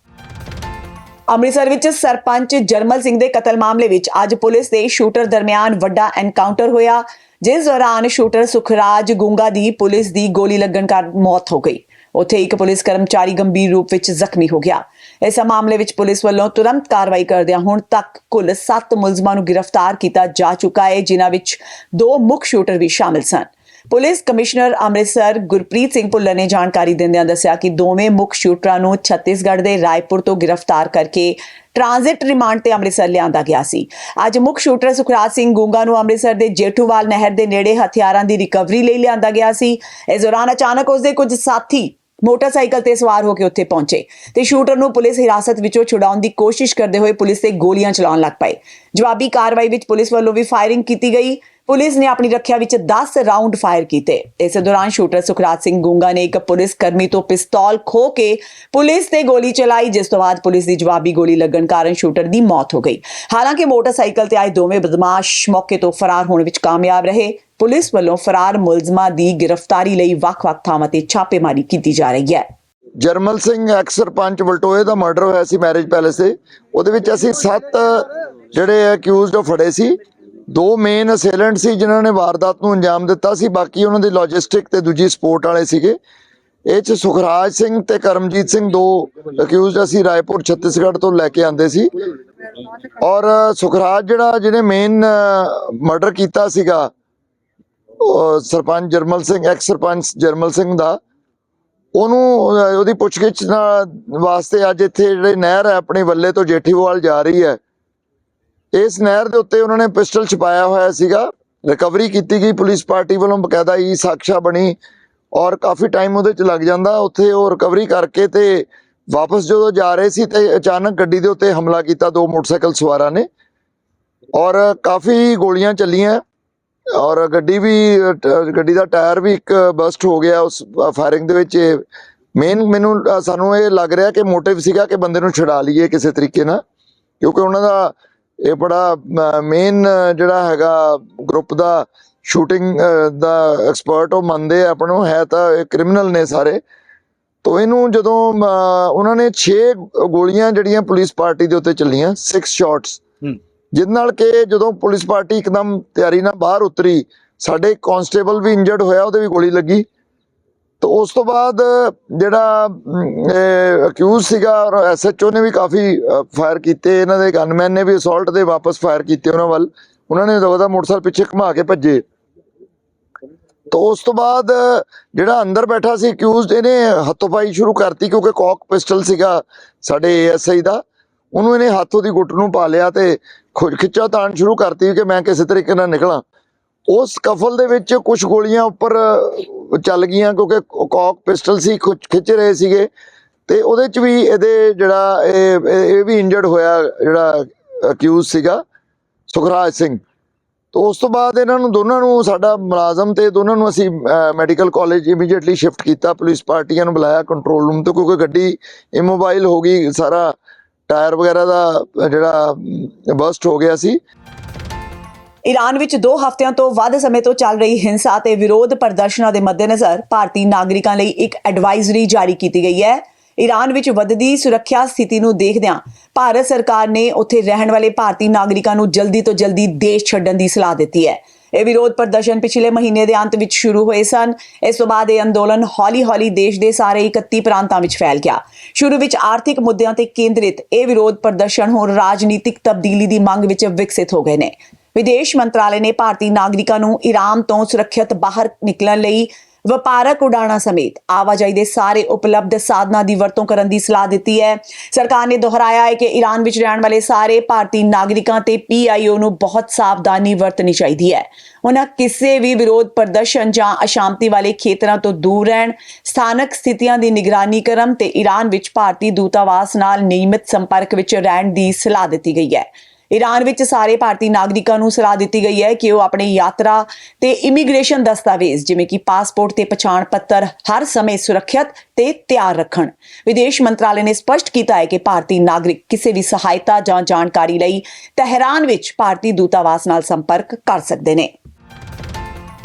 ਅੰਮ੍ਰਿਤਸਰ ਵਿੱਚ ਸਰਪੰਚ ਜਰਮਲ ਸਿੰਘ ਦੇ ਕਤਲ ਮਾਮਲੇ ਵਿੱਚ ਅੱਜ ਪੁਲਿਸ ਦੇ ਸ਼ੂਟਰ ਦਰਮਿਆਨ ਵੱਡਾ ਐਨਕਾਊਂਟਰ ਹੋਇਆ, ਜਿਸ ਦੌਰਾਨ ਸ਼ੂਟਰ ਸੁਖਰਾਜ ਗੁੰਗਾ ਦੀ ਪੁਲਿਸ ਦੀ ਗੋਲੀ ਲੱਗਣ ਕਾਰਨ ਮੌਤ ਹੋ ਗਈ। ਉੱਥੇ ਇੱਕ ਪੁਲਿਸ ਕਰਮਚਾਰੀ ਗੰਭੀਰ ਰੂਪ ਵਿੱਚ ਜ਼ਖਮੀ ਹੋ ਗਿਆ। ਇਸ ਮਾਮਲੇ ਵਿੱਚ ਪੁਲਿਸ ਵੱਲੋਂ ਤੁਰੰਤ ਕਾਰਵਾਈ ਕਰਦਿਆਂ ਹੁਣ ਤੱਕ ਕੁੱਲ 7 ਮੁਲਜ਼ਮਾਂ ਨੂੰ ਗ੍ਰਿਫਤਾਰ ਕੀਤਾ ਜਾ ਚੁੱਕਾ ਹੈ, ਜਿਨ੍ਹਾਂ ਵਿੱਚ ਦੋ ਮੁੱਖ ਸ਼ੂਟਰ ਵੀ ਸ਼ਾਮਿਲ ਸਨ। ਪੁਲਿਸ ਕਮਿਸ਼ਨਰ ਅੰਮ੍ਰਿਤਸਰ ਗੁਰਪ੍ਰੀਤ ਸਿੰਘ ਭੁੱਲਰ ਨੇ ਜਾਣਕਾਰੀ ਦਿੰਦਿਆਂ ਦੱਸਿਆ ਕਿ ਦੋਵੇਂ ਮੁੱਖ ਸ਼ੂਟਰਾਂ ਨੂੰ ਛੱਤੀਸਗੜ੍ਹ ਦੇ ਰਾਏਪੁਰ ਤੋਂ ਗ੍ਰਿਫਤਾਰ ਕਰਕੇ ਟ੍ਰਾਂਜ਼ਿਟ ਰਿਮਾਂਡ ਤੇ ਅੰਮ੍ਰਿਤਸਰ ਲਿਆਂਦਾ ਗਿਆ ਸੀ। ਅੱਜ ਮੁੱਖ ਸ਼ੂਟਰ ਸੁਖਰਾਜ ਸਿੰਘ ਗੁੰਗਾ ਨੂੰ ਅੰਮ੍ਰਿਤਸਰ ਦੇ ਜੇਠੂਵਾਲ ਨਹਿਰ ਦੇ ਨੇੜੇ ਹਥਿਆਰਾਂ ਦੀ ਰਿਕਵਰੀ ਲਈ ਲਿਆਂਦਾ ਗਿਆ ਸੀ। ਇਸ ਦੌਰਾਨ ਅਚਾਨਕ ਉਸਦੇ ਕੁਝ ਸਾਥੀ ਮੋਟਰਸਾਈਕਲ ਤੇ ਸਵਾਰ ਹੋ ਕੇ ਉੱਥੇ ਪਹੁੰਚੇ ਤੇ ਸ਼ੂਟਰ ਨੂੰ ਪੁਲਿਸ ਹਿਰਾਸਤ ਵਿੱਚੋਂ ਛੁਡਾਉਣ ਦੀ ਕੋਸ਼ਿਸ਼ ਕਰਦੇ ਹੋਏ ਪੁਲਿਸ ਤੇ ਗੋਲੀਆਂ ਚਲਾਉਣ ਲੱਗ ਪਏ। ਜਵਾਬੀ ਕਾਰਵਾਈ ਵਿੱਚ ਪੁਲਿਸ ਵੱਲੋਂ ਵੀ ਫਾਇਰਿੰਗ ਕੀਤੀ ਗਈ। ਪੁਲਿਸ ਨੇ ਆਪਣੀ ਰੱਖਿਆ ਵਿੱਚ 10 ਰਾਉਂਡ ਫਾਇਰ ਕੀਤੇ। ਇਸ ਦੌਰਾਨ ਸ਼ੂਟਰ ਸੁਖਰਾਜ ਸਿੰਘ ਗੁੰਗਾ ਨੇ ਇੱਕ ਪੁਲਿਸ ਕਰਮੀ ਤੋਂ ਪਿਸਤੌਲ ਖੋ ਕੇ ਪੁਲਿਸ ਤੇ ਗੋਲੀ ਚਲਾਈ, ਜਿਸ ਤੋਂ ਬਾਅਦ ਪੁਲਿਸ ਦੀ ਜਵਾਬੀ ਗੋਲੀ ਲੱਗਣ ਕਾਰਨ ਸ਼ੂਟਰ ਦੀ ਮੌਤ ਹੋ ਗਈ। ਹਾਲਾਂਕਿ ਮੋਟਰਸਾਈਕਲ ਤੇ ਆਏ ਦੋਵੇਂ ਬਦਮਾਸ਼ ਮੌਕੇ ਤੋਂ ਫਰਾਰ ਹੋਣ ਵਿੱਚ ਕਾਮਯਾਬ ਰਹੇ। ਪੁਲਿਸ ਵੱਲੋਂ ਫਰਾਰ ਮੁਲਜ਼ਮਾਂ ਦੀ ਗ੍ਰਿਫਤਾਰੀ ਲਈ ਵੱਖ-ਵੱਖ ਥਾਵਾਂ ਤੇ ਛਾਪੇਮਾਰੀ ਕੀਤੀ ਜਾ ਰਹੀ ਹੈ। ਜਰਮਲ ਸਿੰਘ ਐਕਸ ਸਰਪੰਚ ਬਲਟੋਏ ਦਾ ਮਰਡਰ ਹੋਇਆ ਸੀ ਮੈਰਿਜ ਪੈਲੇਸ ਤੇ। ਉਹਦੇ ਵਿੱਚ ਅਸੀਂ ਸੱਤ ਜਿਹੜੇ ਅਕਿਊਜ਼ਡ ਫੜੇ ਸੀ। ਦੋ ਮੇਨ ਅਸੇਲੈਂਟ ਸੀ ਜਿਨ੍ਹਾਂ ਨੇ ਵਾਰਦਾਤ ਨੂੰ ਅੰਜਾਮ ਦਿੱਤਾ ਸੀ। ਬਾਕੀ ਉਹਨਾਂ ਦੇ ਲੌਜਿਸਟਿਕ ਤੇ ਦੂਜੀ ਸਪੋਰਟ ਵਾਲੇ ਸੀਗੇ। ਇਹ ਚ ਸੁਖਰਾਜ ਸਿੰਘ ਤੇ ਕਰਮਜੀਤ ਸਿੰਘ ਦੋ ਅਕਿਊਜ਼ਡ ਅਸੀਂ ਰਾਏਪੁਰ, ਛੱਤੀਸਗੜ੍ਹ ਤੋਂ ਲੈ ਕੇ ਆਂਦੇ ਸੀ। ਔਰ ਸੁਖਰਾਜ ਜਿਹੜਾ ਜਿਹਨੇ ਮੇਨ ਮਰਡਰ ਕੀਤਾ ਸੀਗਾ ਸਰਪੰਚ ਜਰਮਲ ਸਿੰਘ ਐਕਸ ਸਰਪੰਚ ਜਰਮਲ ਸਿੰਘ ਦਾ, ਉਹਨੂੰ ਉਹਦੀ ਪੁੱਛਗਿੱਛ ਨਾਲ ਵਾਸਤੇ ਅੱਜ ਇੱਥੇ ਜਿਹੜੇ ਨਹਿਰ ਹੈ, ਆਪਣੇ ਵੱਲੇ ਤੋਂ ਜੇਠੀਵਾਲ ਜਾ ਰਹੀ ਹੈ। ਇਸ ਨਹਿਰ ਦੇ ਉੱਤੇ ਉਹਨਾਂ ਨੇ ਪਿਸਟਲ ਛਪਾਇਆ ਹੋਇਆ ਸੀਗਾ ਰਿਕਵਰੀ ਕੀਤੀ ਗਈ, ਪੁਲਿਸ ਪਾਰਟੀ ਵੱਲੋਂ ਬਕਾਇਦਾ ਈ ਸਾਖਸ਼ਾ ਬਣੀ ਔਰ ਕਾਫੀ ਟਾਈਮ ਉਹਦੇ ਚ ਲੱਗ ਜਾਂਦਾ, ਉੱਥੇ ਉਹ ਰਿਕਵਰੀ ਕਰਕੇ ਤੇ ਵਾਪਸ ਜਦੋਂ ਜਾ ਰਹੇ ਸੀ ਤੇ ਅਚਾਨਕ ਗੱਡੀ ਦੇ ਉੱਤੇ ਹਮਲਾ ਕੀਤਾ, ਦੋ ਮੋਟਰਸਾਈਕਲ ਸਵਾਰਾਂ ਨੇ ਔਰ ਕਾਫੀ ਗੋਲੀਆਂ ਚੱਲੀਆਂ। ਔਰ ਗੱਡੀ ਵੀ ਗੱਡੀ ਦਾ ਟਾਇਰ ਵੀ ਇੱਕ ਬਸਟ ਹੋ ਗਿਆ ਉਸ ਫਾਇਰਿੰਗ ਦੇ ਵਿੱਚ ਮੇਨ ਮੈਨੂੰ ਸਾਨੂੰ ਇਹ ਲੱਗ ਰਿਹਾ ਕਿ ਮੋਟਿਵ ਸੀਗਾ ਕਿ ਬੰਦੇ ਨੂੰ ਛੁਡਾ ਲਈਏ ਕਿਸੇ ਤਰੀਕੇ ਨਾਲ ਕਿਉਂਕਿ ਉਹਨਾਂ ਦਾ ਇਹ ਬੜਾ ਮੇਨ ਜਿਹੜਾ ਹੈਗਾ ਗਰੁੱਪ ਦਾ ਸ਼ੂਟਿੰਗ ਦਾ ਐਕਸਪਰਟ ਉਹ ਮੰਨਦੇ ਆ ਆਪਾਂ ਨੂੰ ਹੈ ਤਾਂ ਕ੍ਰਿਮੀਨਲ ਨੇ ਸਾਰੇ। ਤੋ ਇਹਨੂੰ ਜਦੋਂ ਅ, ਉਹਨਾਂ ਨੇ 6 ਗੋਲੀਆਂ ਜਿਹੜੀਆਂ ਪੁਲਿਸ ਪਾਰਟੀ ਦੇ ਉੱਤੇ ਚੱਲੀਆਂ 6 ਸ਼ਾਟਸ ਜਿਸ ਨਾਲ ਕਿ ਜਦੋਂ ਪੁਲਿਸ ਪਾਰਟੀ ਇੱਕਦਮ ਤਿਆਰੀ ਨਾਲ ਬਾਹਰ ਉਤਰੀ, ਸਾਡੇ ਕਾਂਸਟੇਬਲ ਵੀ ਇੰਜਰਡ ਹੋਇਆ, ਉਹਦੇ ਵੀ ਗੋਲੀ ਲੱਗੀ। ਤਾਂ ਉਸ ਤੋਂ ਬਾਅਦ ਜਿਹੜਾ ਅਕਿਊਜ਼ ਸੀਗਾ, ਔਰ ਐਸਐਚਓ ਨੇ ਵੀ ਕਾਫੀ ਫਾਇਰ ਕੀਤੇ। ਇਹਨਾਂ ਦੇ ਗਨਮੈਨ ਨੇ ਵੀ ਅਸੌਲਟ ਦੇ ਵਾਪਸ ਫਾਇਰ ਕੀਤੇ ਉਹਨਾਂ ਵੱਲ। ਉਹਨਾਂ ਨੇ ਦਵਦਾ ਮੋਟਰਸਾਈਕਲ ਪਿੱਛੇ ਘੁਮਾ ਕੇ ਭੱਜੇ। ਤਾਂ ਉਸ ਤੋਂ ਬਾਅਦ ਜਿਹੜਾ ਅੰਦਰ ਬੈਠਾ ਸੀ ਅਕਿਊਜ਼ਡ ਇਹਨੇ ਹੱਥੋਂ-ਪਾਈ ਸ਼ੁਰੂ ਕਰਤੀ, ਕਿਉਂਕਿ ਕੌਕ ਪਿਸਟਲ ਸੀਗਾ ਸਾਡੇ ਏਐਸਆਈ ਦਾ। ਉਹਨੂੰ ਇਹਨੇ ਹੱਥੋਂ ਦੀ ਗੁੱਟ ਨੂੰ ਪਾ ਲਿਆ ਤੇ ਖੁ- ਖਿੱਚਾ ਤਾਣ ਸ਼ੁਰੂ ਕਰਤੀ ਕਿ ਮੈਂ ਕਿਸੇ ਤਰੀਕੇ ਨਾਲ ਨਿਕਲਾਂ। ਉਸ ਕਫਲ ਦੇ ਵਿੱਚ ਕੁਝ ਗੋਲੀਆਂ ਉੱਪਰ ਚੱਲ ਗਈਆਂ ਕਿਉਂਕਿ ਕੌਕ ਪਿਸਟਲ ਸੀ ਖਿੱਚ ਰਹੇ ਸੀਗੇ। ਤੇ ਉਹਦੇ ਚ ਵੀ ਇਹਦੇ ਜਿਹੜਾ ਇਹ ਇਹ ਵੀ ਇੰਜਰਡ ਹੋਇਆ ਜਿਹੜਾ ਅਕਿਊਜ਼ ਸੀਗਾ, ਸੁਖਰਾਜ ਸਿੰਘ। ਤੋਂ ਉਸ ਤੋਂ ਬਾਅਦ ਇਹਨਾਂ ਨੂੰ ਦੋਨਾਂ ਨੂੰ, ਸਾਡਾ ਮੁਲਾਜ਼ਮ ਤੇ ਦੋਨਾਂ ਨੂੰ ਅਸੀਂ ਮੈਡੀਕਲ ਕਾਲਜ ਇਮੀਡੀਏਟਲੀ ਸ਼ਿਫਟ ਕੀਤਾ। ਪੁਲਿਸ ਪਾਰਟੀਆਂ ਨੂੰ ਬੁਲਾਇਆ ਕੰਟਰੋਲ ਰੂਮ ਤੋਂ, ਕਿਉਂਕਿ ਗੱਡੀ ਇਮੋਬਾਈਲ ਹੋ ਗਈ, ਸਾਰਾ ਟਾਇਰ ਵਗੈਰਾ ਦਾ, ਜਿਹੜਾ, ਬਸਟ ਹੋ ਗਿਆ ਸੀ। ਈਰਾਨ ਵਿੱਚ 2 ਹਫ਼ਤਿਆਂ ਤੋਂ ਵੱਧ ਸਮੇਂ ਤੋਂ ਚੱਲ ਰਹੀ ਹਿੰਸਾ ਤੇ ਵਿਰੋਧ ਪ੍ਰਦਰਸ਼ਨਾਂ ਦੇ ਮੱਦੇਨਜ਼ਰ ਭਾਰਤੀ ਨਾਗਰਿਕਾਂ ਲਈ ਇੱਕ ਐਡਵਾਈਜ਼ਰੀ ਜਾਰੀ ਕੀਤੀ ਗਈ ਹੈ। ਈਰਾਨ ਵਿੱਚ ਵੱਧਦੀ ਸੁਰੱਖਿਆ ਸਥਿਤੀ ਨੂੰ ਦੇਖਦਿਆਂ ਭਾਰਤ ਸਰਕਾਰ ਨੇ ਉੱਥੇ ਰਹਿਣ ਵਾਲੇ ਭਾਰਤੀ ਨਾਗਰਿਕਾਂ ਨੂੰ ਜਲਦੀ ਤੋਂ ਜਲਦੀ ਦੇਸ਼ ਛੱਡਣ ਦੀ ਸਲਾਹ ਦਿੱਤੀ ਹੈ। ਇਹ ਵਿਰੋਧ ਪ੍ਰਦਰਸ਼ਨ ਪਿਛਲੇ ਮਹੀਨੇ ਦੇ ਅੰਤ ਵਿੱਚ ਸ਼ੁਰੂ ਹੋਏ ਸਨ। ਇਸ ਤੋਂ ਬਾਅਦ ਇਹ ਅੰਦੋਲਨ ਹੌਲੀ-ਹੌਲੀ ਦੇਸ਼ ਦੇ ਸਾਰੇ 31 ਪ੍ਰਾਂਤਾਂ ਵਿੱਚ ਫੈਲ ਗਿਆ। ਸ਼ੁਰੂ ਵਿੱਚ ਆਰਥਿਕ ਮੁੱਦਿਆਂ ਤੇ ਕੇਂਦਰਿਤ ਇਹ ਵਿਰੋਧ ਪ੍ਰਦਰਸ਼ਨ ਹੁਣ ਰਾਜਨੀਤਿਕ ਤਬਦੀਲੀ ਦੀ ਮੰਗ ਵਿੱਚ ਵਿਕਸਿਤ ਹੋ ਗਏ ਨੇ। ਵਿਦੇਸ਼ ਮੰਤਰਾਲੇ ਨੇ ਭਾਰਤੀ ਨਾਗਰਿਕਾਂ ਨੂੰ ਈਰਾਨ ਤੋਂ ਸੁਰੱਖਿਅਤ ਬਾਹਰ ਨਿਕਲਣ ਲਈ ਵਪਾਰਕ ਉਡਾਣਾਂ ਸਮੇਤ ਆਵਾਜਾਈ ਦੇ ਸਾਰੇ ਉਪਲਬਧ ਸਾਧਨਾਂ ਦੀ ਵਰਤੋਂ ਕਰਨ ਦੀ ਸਲਾਹ ਦਿੱਤੀ ਹੈ। ਸਰਕਾਰ ਨੇ ਦੁਹਰਾਇਆ ਹੈ ਕਿ ਈਰਾਨ ਵਿੱਚ ਰਹਿਣ ਵਾਲੇ ਸਾਰੇ ਭਾਰਤੀ ਨਾਗਰਿਕਾਂ ਤੇ ਪੀਆਈਓ ਨੂੰ ਬਹੁਤ ਸਾਵਧਾਨੀ ਵਰਤਣੀ ਚਾਹੀਦੀ ਹੈ। ਉਹਨਾਂ ਕਿਸੇ ਵੀ ਵਿਰੋਧ ਪ੍ਰਦਰਸ਼ਨ ਜਾਂ ਅਸ਼ਾਂਤੀ ਵਾਲੇ ਖੇਤਰਾਂ ਤੋਂ ਦੂਰ ਰਹਿਣ, ਸਥਾਨਕ ਸਥਿਤੀਆਂ ਦੀ ਨਿਗਰਾਨੀ ਕਰਨ ਤੇ ਈਰਾਨ ਵਿੱਚ ਭਾਰਤੀ ਦੂਤਾਵਾਸ ਨਾਲ ਨਿਯਮਿਤ ਸੰਪਰਕ ਵਿੱਚ ਰਹਿਣ ਦੀ ਸਲਾਹ ਦਿੱਤੀ ਗਈ ਹੈ। ਈਰਾਨ ਵਿੱਚ ਸਾਰੇ ਭਾਰਤੀ ਨਾਗਰਿਕਾਂ ਨੂੰ ਸਲਾਹ ਦਿੱਤੀ ਗਈ ਹੈ ਕਿ ਉਹ ਆਪਣੀ ਯਾਤਰਾ ਤੇ ਇਮੀਗ੍ਰੇਸ਼ਨ ਦਸਤਾਵੇਜ਼, ਜਿਵੇਂ ਕਿ ਪਾਸਪੋਰਟ ਤੇ ਪਛਾਣ ਪੱਤਰ, ਹਰ ਸਮੇਂ ਸੁਰੱਖਿਅਤ ਤੇ ਤਿਆਰ ਰੱਖਣ। ਵਿਦੇਸ਼ ਮੰਤਰਾਲੇ ਨੇ ਸਪਸ਼ਟ ਕੀਤਾ ਹੈ ਕਿ ਭਾਰਤੀ ਨਾਗਰਿਕ ਕਿਸੇ ਵੀ ਸਹਾਇਤਾ ਜਾਂ ਜਾਣਕਾਰੀ ਲਈ ਤਹਿਰਾਨ ਵਿੱਚ ਭਾਰਤੀ ਦੂਤਾਵਾਸ ਨਾਲ ਸੰਪਰਕ ਕਰ ਸਕਦੇ ਨੇ।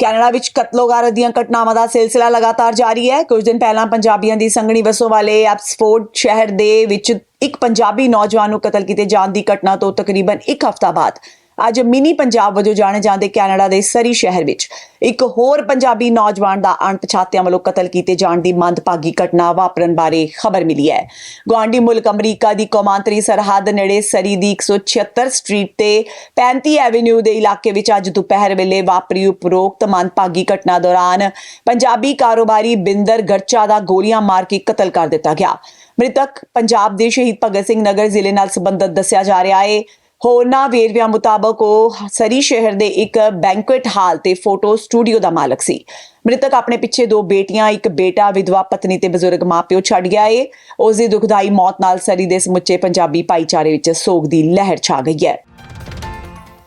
ਕੈਨੇਡਾ ਵਿੱਚ ਕਤਲੋਗਾਰਤ ਦੀਆਂ ਘਟਨਾਵਾਂ ਦਾ ਸਿਲਸਿਲਾ ਲਗਾਤਾਰ ਜਾਰੀ ਹੈ। ਕੁਝ ਦਿਨ ਪਹਿਲਾਂ ਪੰਜਾਬੀਆਂ ਦੀ ਸੰਘਣੀ ਵਸੋਂ ਵਾਲੇ ਐਪਸਫੋਰਡ ਸ਼ਹਿਰ ਦੇ ਵਿੱਚ ਇੱਕ ਪੰਜਾਬੀ ਨੌਜਵਾਨ ਨੂੰ ਕਤਲ ਕੀਤੇ ਜਾਣ ਦੀ ਘਟਨਾ ਤੋਂ ਤਕਰੀਬਨ ਇੱਕ ਹਫ਼ਤਾ ਬਾਅਦ ਅੱਜ ਮਿਨੀ ਪੰਜਾਬ ਵਜੋਂ ਜਾਣੇ ਜਾਂਦੇ ਕੈਨੇਡਾ ਦੇ ਸਰੀ ਸ਼ਹਿਰ ਵਿੱਚ। ਇੱਕ ਹੋਰ ਪੰਜਾਬੀ ਨੌਜਵਾਨ ਦਾ ਅਣਪਛਾਤਿਆਂ ਵੱਲੋਂ ਕਤਲ ਕੀਤੇ ਜਾਣ ਦੀ ਮੰਦਭਾਗੀ ਘਟਨਾ ਵਾਪਰਨ ਬਾਰੇ ਖਬਰ ਮਿਲੀ ਹੈ। ਗੁਆਂਢੀ ਮੁਲਕ ਅਮਰੀਕਾ ਦੀ ਕੌਮਾਂਤਰੀ ਸਰਹੱਦ ਨੇੜੇ ਸਰੀ ਦੀ 176 ਸਟਰੀਟ ਤੇ 35 ਐਵੇਨਿਊ ਦੇ ਇਲਾਕੇ ਵਿੱਚ ਅੱਜ ਦੁਪਹਿਰ ਵੇਲੇ ਵਾਪਰੀ ਉਪਰੋਕਤ ਮੰਦਭਾਗੀ ਘਟਨਾ ਦੌਰਾਨ ਪੰਜਾਬੀ ਕਾਰੋਬਾਰੀ ਬਿੰਦਰ ਗਰਚਾ ਦਾ ਗੋਲੀਆਂ ਮਾਰ ਕੇ ਕਤਲ ਕਰ ਦਿੱਤਾ ਗਿਆ। ਮ੍ਰਿਤਕ ਪੰਜਾਬ ਦੇ ਸ਼ਹੀਦ ਭਗਤ ਸਿੰਘ ਨਗਰ ਜ਼ਿਲ੍ਹੇ ਨਾਲ ਸੰਬੰਧਿਤ ਦੱਸਿਆ ਜਾ ਰਿਹਾ ਹੈ ਹੋਰਨਾਂ ਵੇਰਵਿਆਂ ਮੁਤਾਬਕ ਉਹ ਸਰੀ ਸ਼ਹਿਰ ਦੇ ਇੱਕ ਬੈਂਕੁਏਟ ਹਾਲ ਤੇ ਫੋਟੋ ਸਟੂਡੀਓ ਦਾ ਮਾਲਕ ਸੀ। ਮ੍ਰਿਤਕ ਆਪਣੇ ਪਿੱਛੇ ਦੋ ਬੇਟੀਆਂ, ਇੱਕ ਬੇਟਾ, ਵਿਧਵਾ ਪਤਨੀ ਤੇ ਬਜ਼ੁਰਗ ਮਾਪਿਓ ਛੱਡ ਗਿਆ ਏ। ਉਸ ਦੀ ਦੁਖਦਾਈ ਮੌਤ ਨਾਲ ਸਰੀ ਦੇ ਸਮੁੱਚੇ ਪੰਜਾਬੀ ਭਾਈਚਾਰੇ ਵਿੱਚ ਸੋਗ ਦੀ ਲਹਿਰ ਛਾ ਗਈ ਹੈ।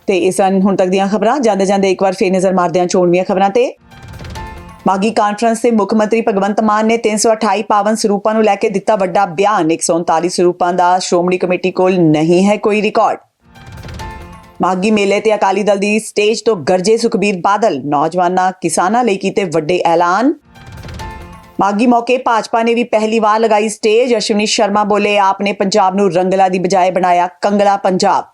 ਤੇ ਇਸ ਹਨ ਹੁਣ ਤੱਕ ਦੀਆਂ ਖਬਰਾਂ। ਜਾਂਦੇ ਜਾਂਦੇ ਇੱਕ ਵਾਰ ਫੇਰ ਨਜ਼ਰ ਮਾਰਦੇ ਹਾਂ ਚੋਣਵੀਆਂ ਖਬਰਾਂ ਤੇ। ਮਾਗੀ ਕਾਨਫਰੰਸ ਦੇ ਮੁੱਖ ਮੰਤਰੀ ਭਗਵੰਤ ਮਾਨ ਨੇ 328 ਪਾਵਨ ਸਰੂਪਾਂ ਨੂੰ ਲੈ ਕੇ ਦਿੱਤਾ ਵੱਡਾ ਬਿਆਨ। 139 ਸਰੂਪਾਂ ਦਾ ਸ਼੍ਰੋਮਣੀ ਕਮੇਟੀ ਕੋਲ ਨਹੀਂ ਹੈ ਕੋਈ ਰਿਕਾਰਡ। ਮਾਗੀ ਮੇਲੇ ਤੇ ਅਕਾਲੀ ਦਲ ਦੀ ਸਟੇਜ ਤੋਂ ਗਰਜੇ ਸੁਖਬੀਰ ਬਾਦਲ ਨੌਜਵਾਨਾਂ, ਕਿਸਾਨਾਂ ਲਈ ਕੀਤੇ ਵੱਡੇ ਐਲਾਨ। ਮਾਗੀ ਮੌਕੇ ਭਾਜਪਾ ਨੇ ਵੀ ਪਹਿਲੀ ਵਾਰ ਲਗਾਈ ਸਟੇਜ। ਅਸ਼ਵਨੀ ਸ਼ਰਮਾ ਬੋਲੇ, ਆਪ ਨੇ ਪੰਜਾਬ ਨੂੰ ਰੰਗਲਾ ਦੀ ਬਜਾਏ ਬਣਾਇਆ ਕੰਗਲਾ ਪੰਜਾਬ।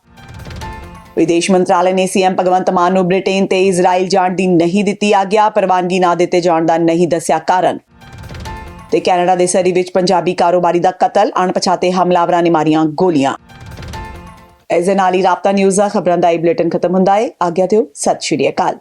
ਵਿਦੇਸ਼ ਮੰਤਰਾਲੇ ਨੇ ਸੀਐਮ ਭਗਵੰਤ ਮਾਨ ਨੂੰ ਬ੍ਰਿਟੇਨ ਤੇ ਇਜ਼ਰਾਈਲ ਜਾਣ ਦੀ ਨਹੀਂ ਦਿੱਤੀ ਆਗਿਆ। ਪ੍ਰਵਾਨਗੀ ਨਾ ਦਿੱਤੇ ਜਾਣ ਦਾ ਨਹੀਂ ਦੱਸਿਆ ਕਾਰਨ। ਤੇ ਕੈਨੇਡਾ ਦੇ ਸਰੀ ਵਿੱਚ ਪੰਜਾਬੀ ਕਾਰੋਬਾਰੀ ਦਾ ਕਤਲ। ਅਣਪਛਾਤੇ ਹਮਲਾਵਰਾਂ ਨੇ ਮਾਰੀਆਂ ਗੋਲੀਆਂ। ਇਸ ਦੇ ਨਾਲ ਹੀ ਰਾਬਤਾ ਨਿਊਜ਼ ਦਾ ਖਬਰਾਂ ਦਾ ਇਹ ਬੁਲੇਟਿਨ ਖਤਮ ਹੁੰਦਾ ਹੈ। ਆਗਿਆ ਦਿਓ। ਸਤਿ ਸ਼੍ਰੀ ਅਕਾਲ।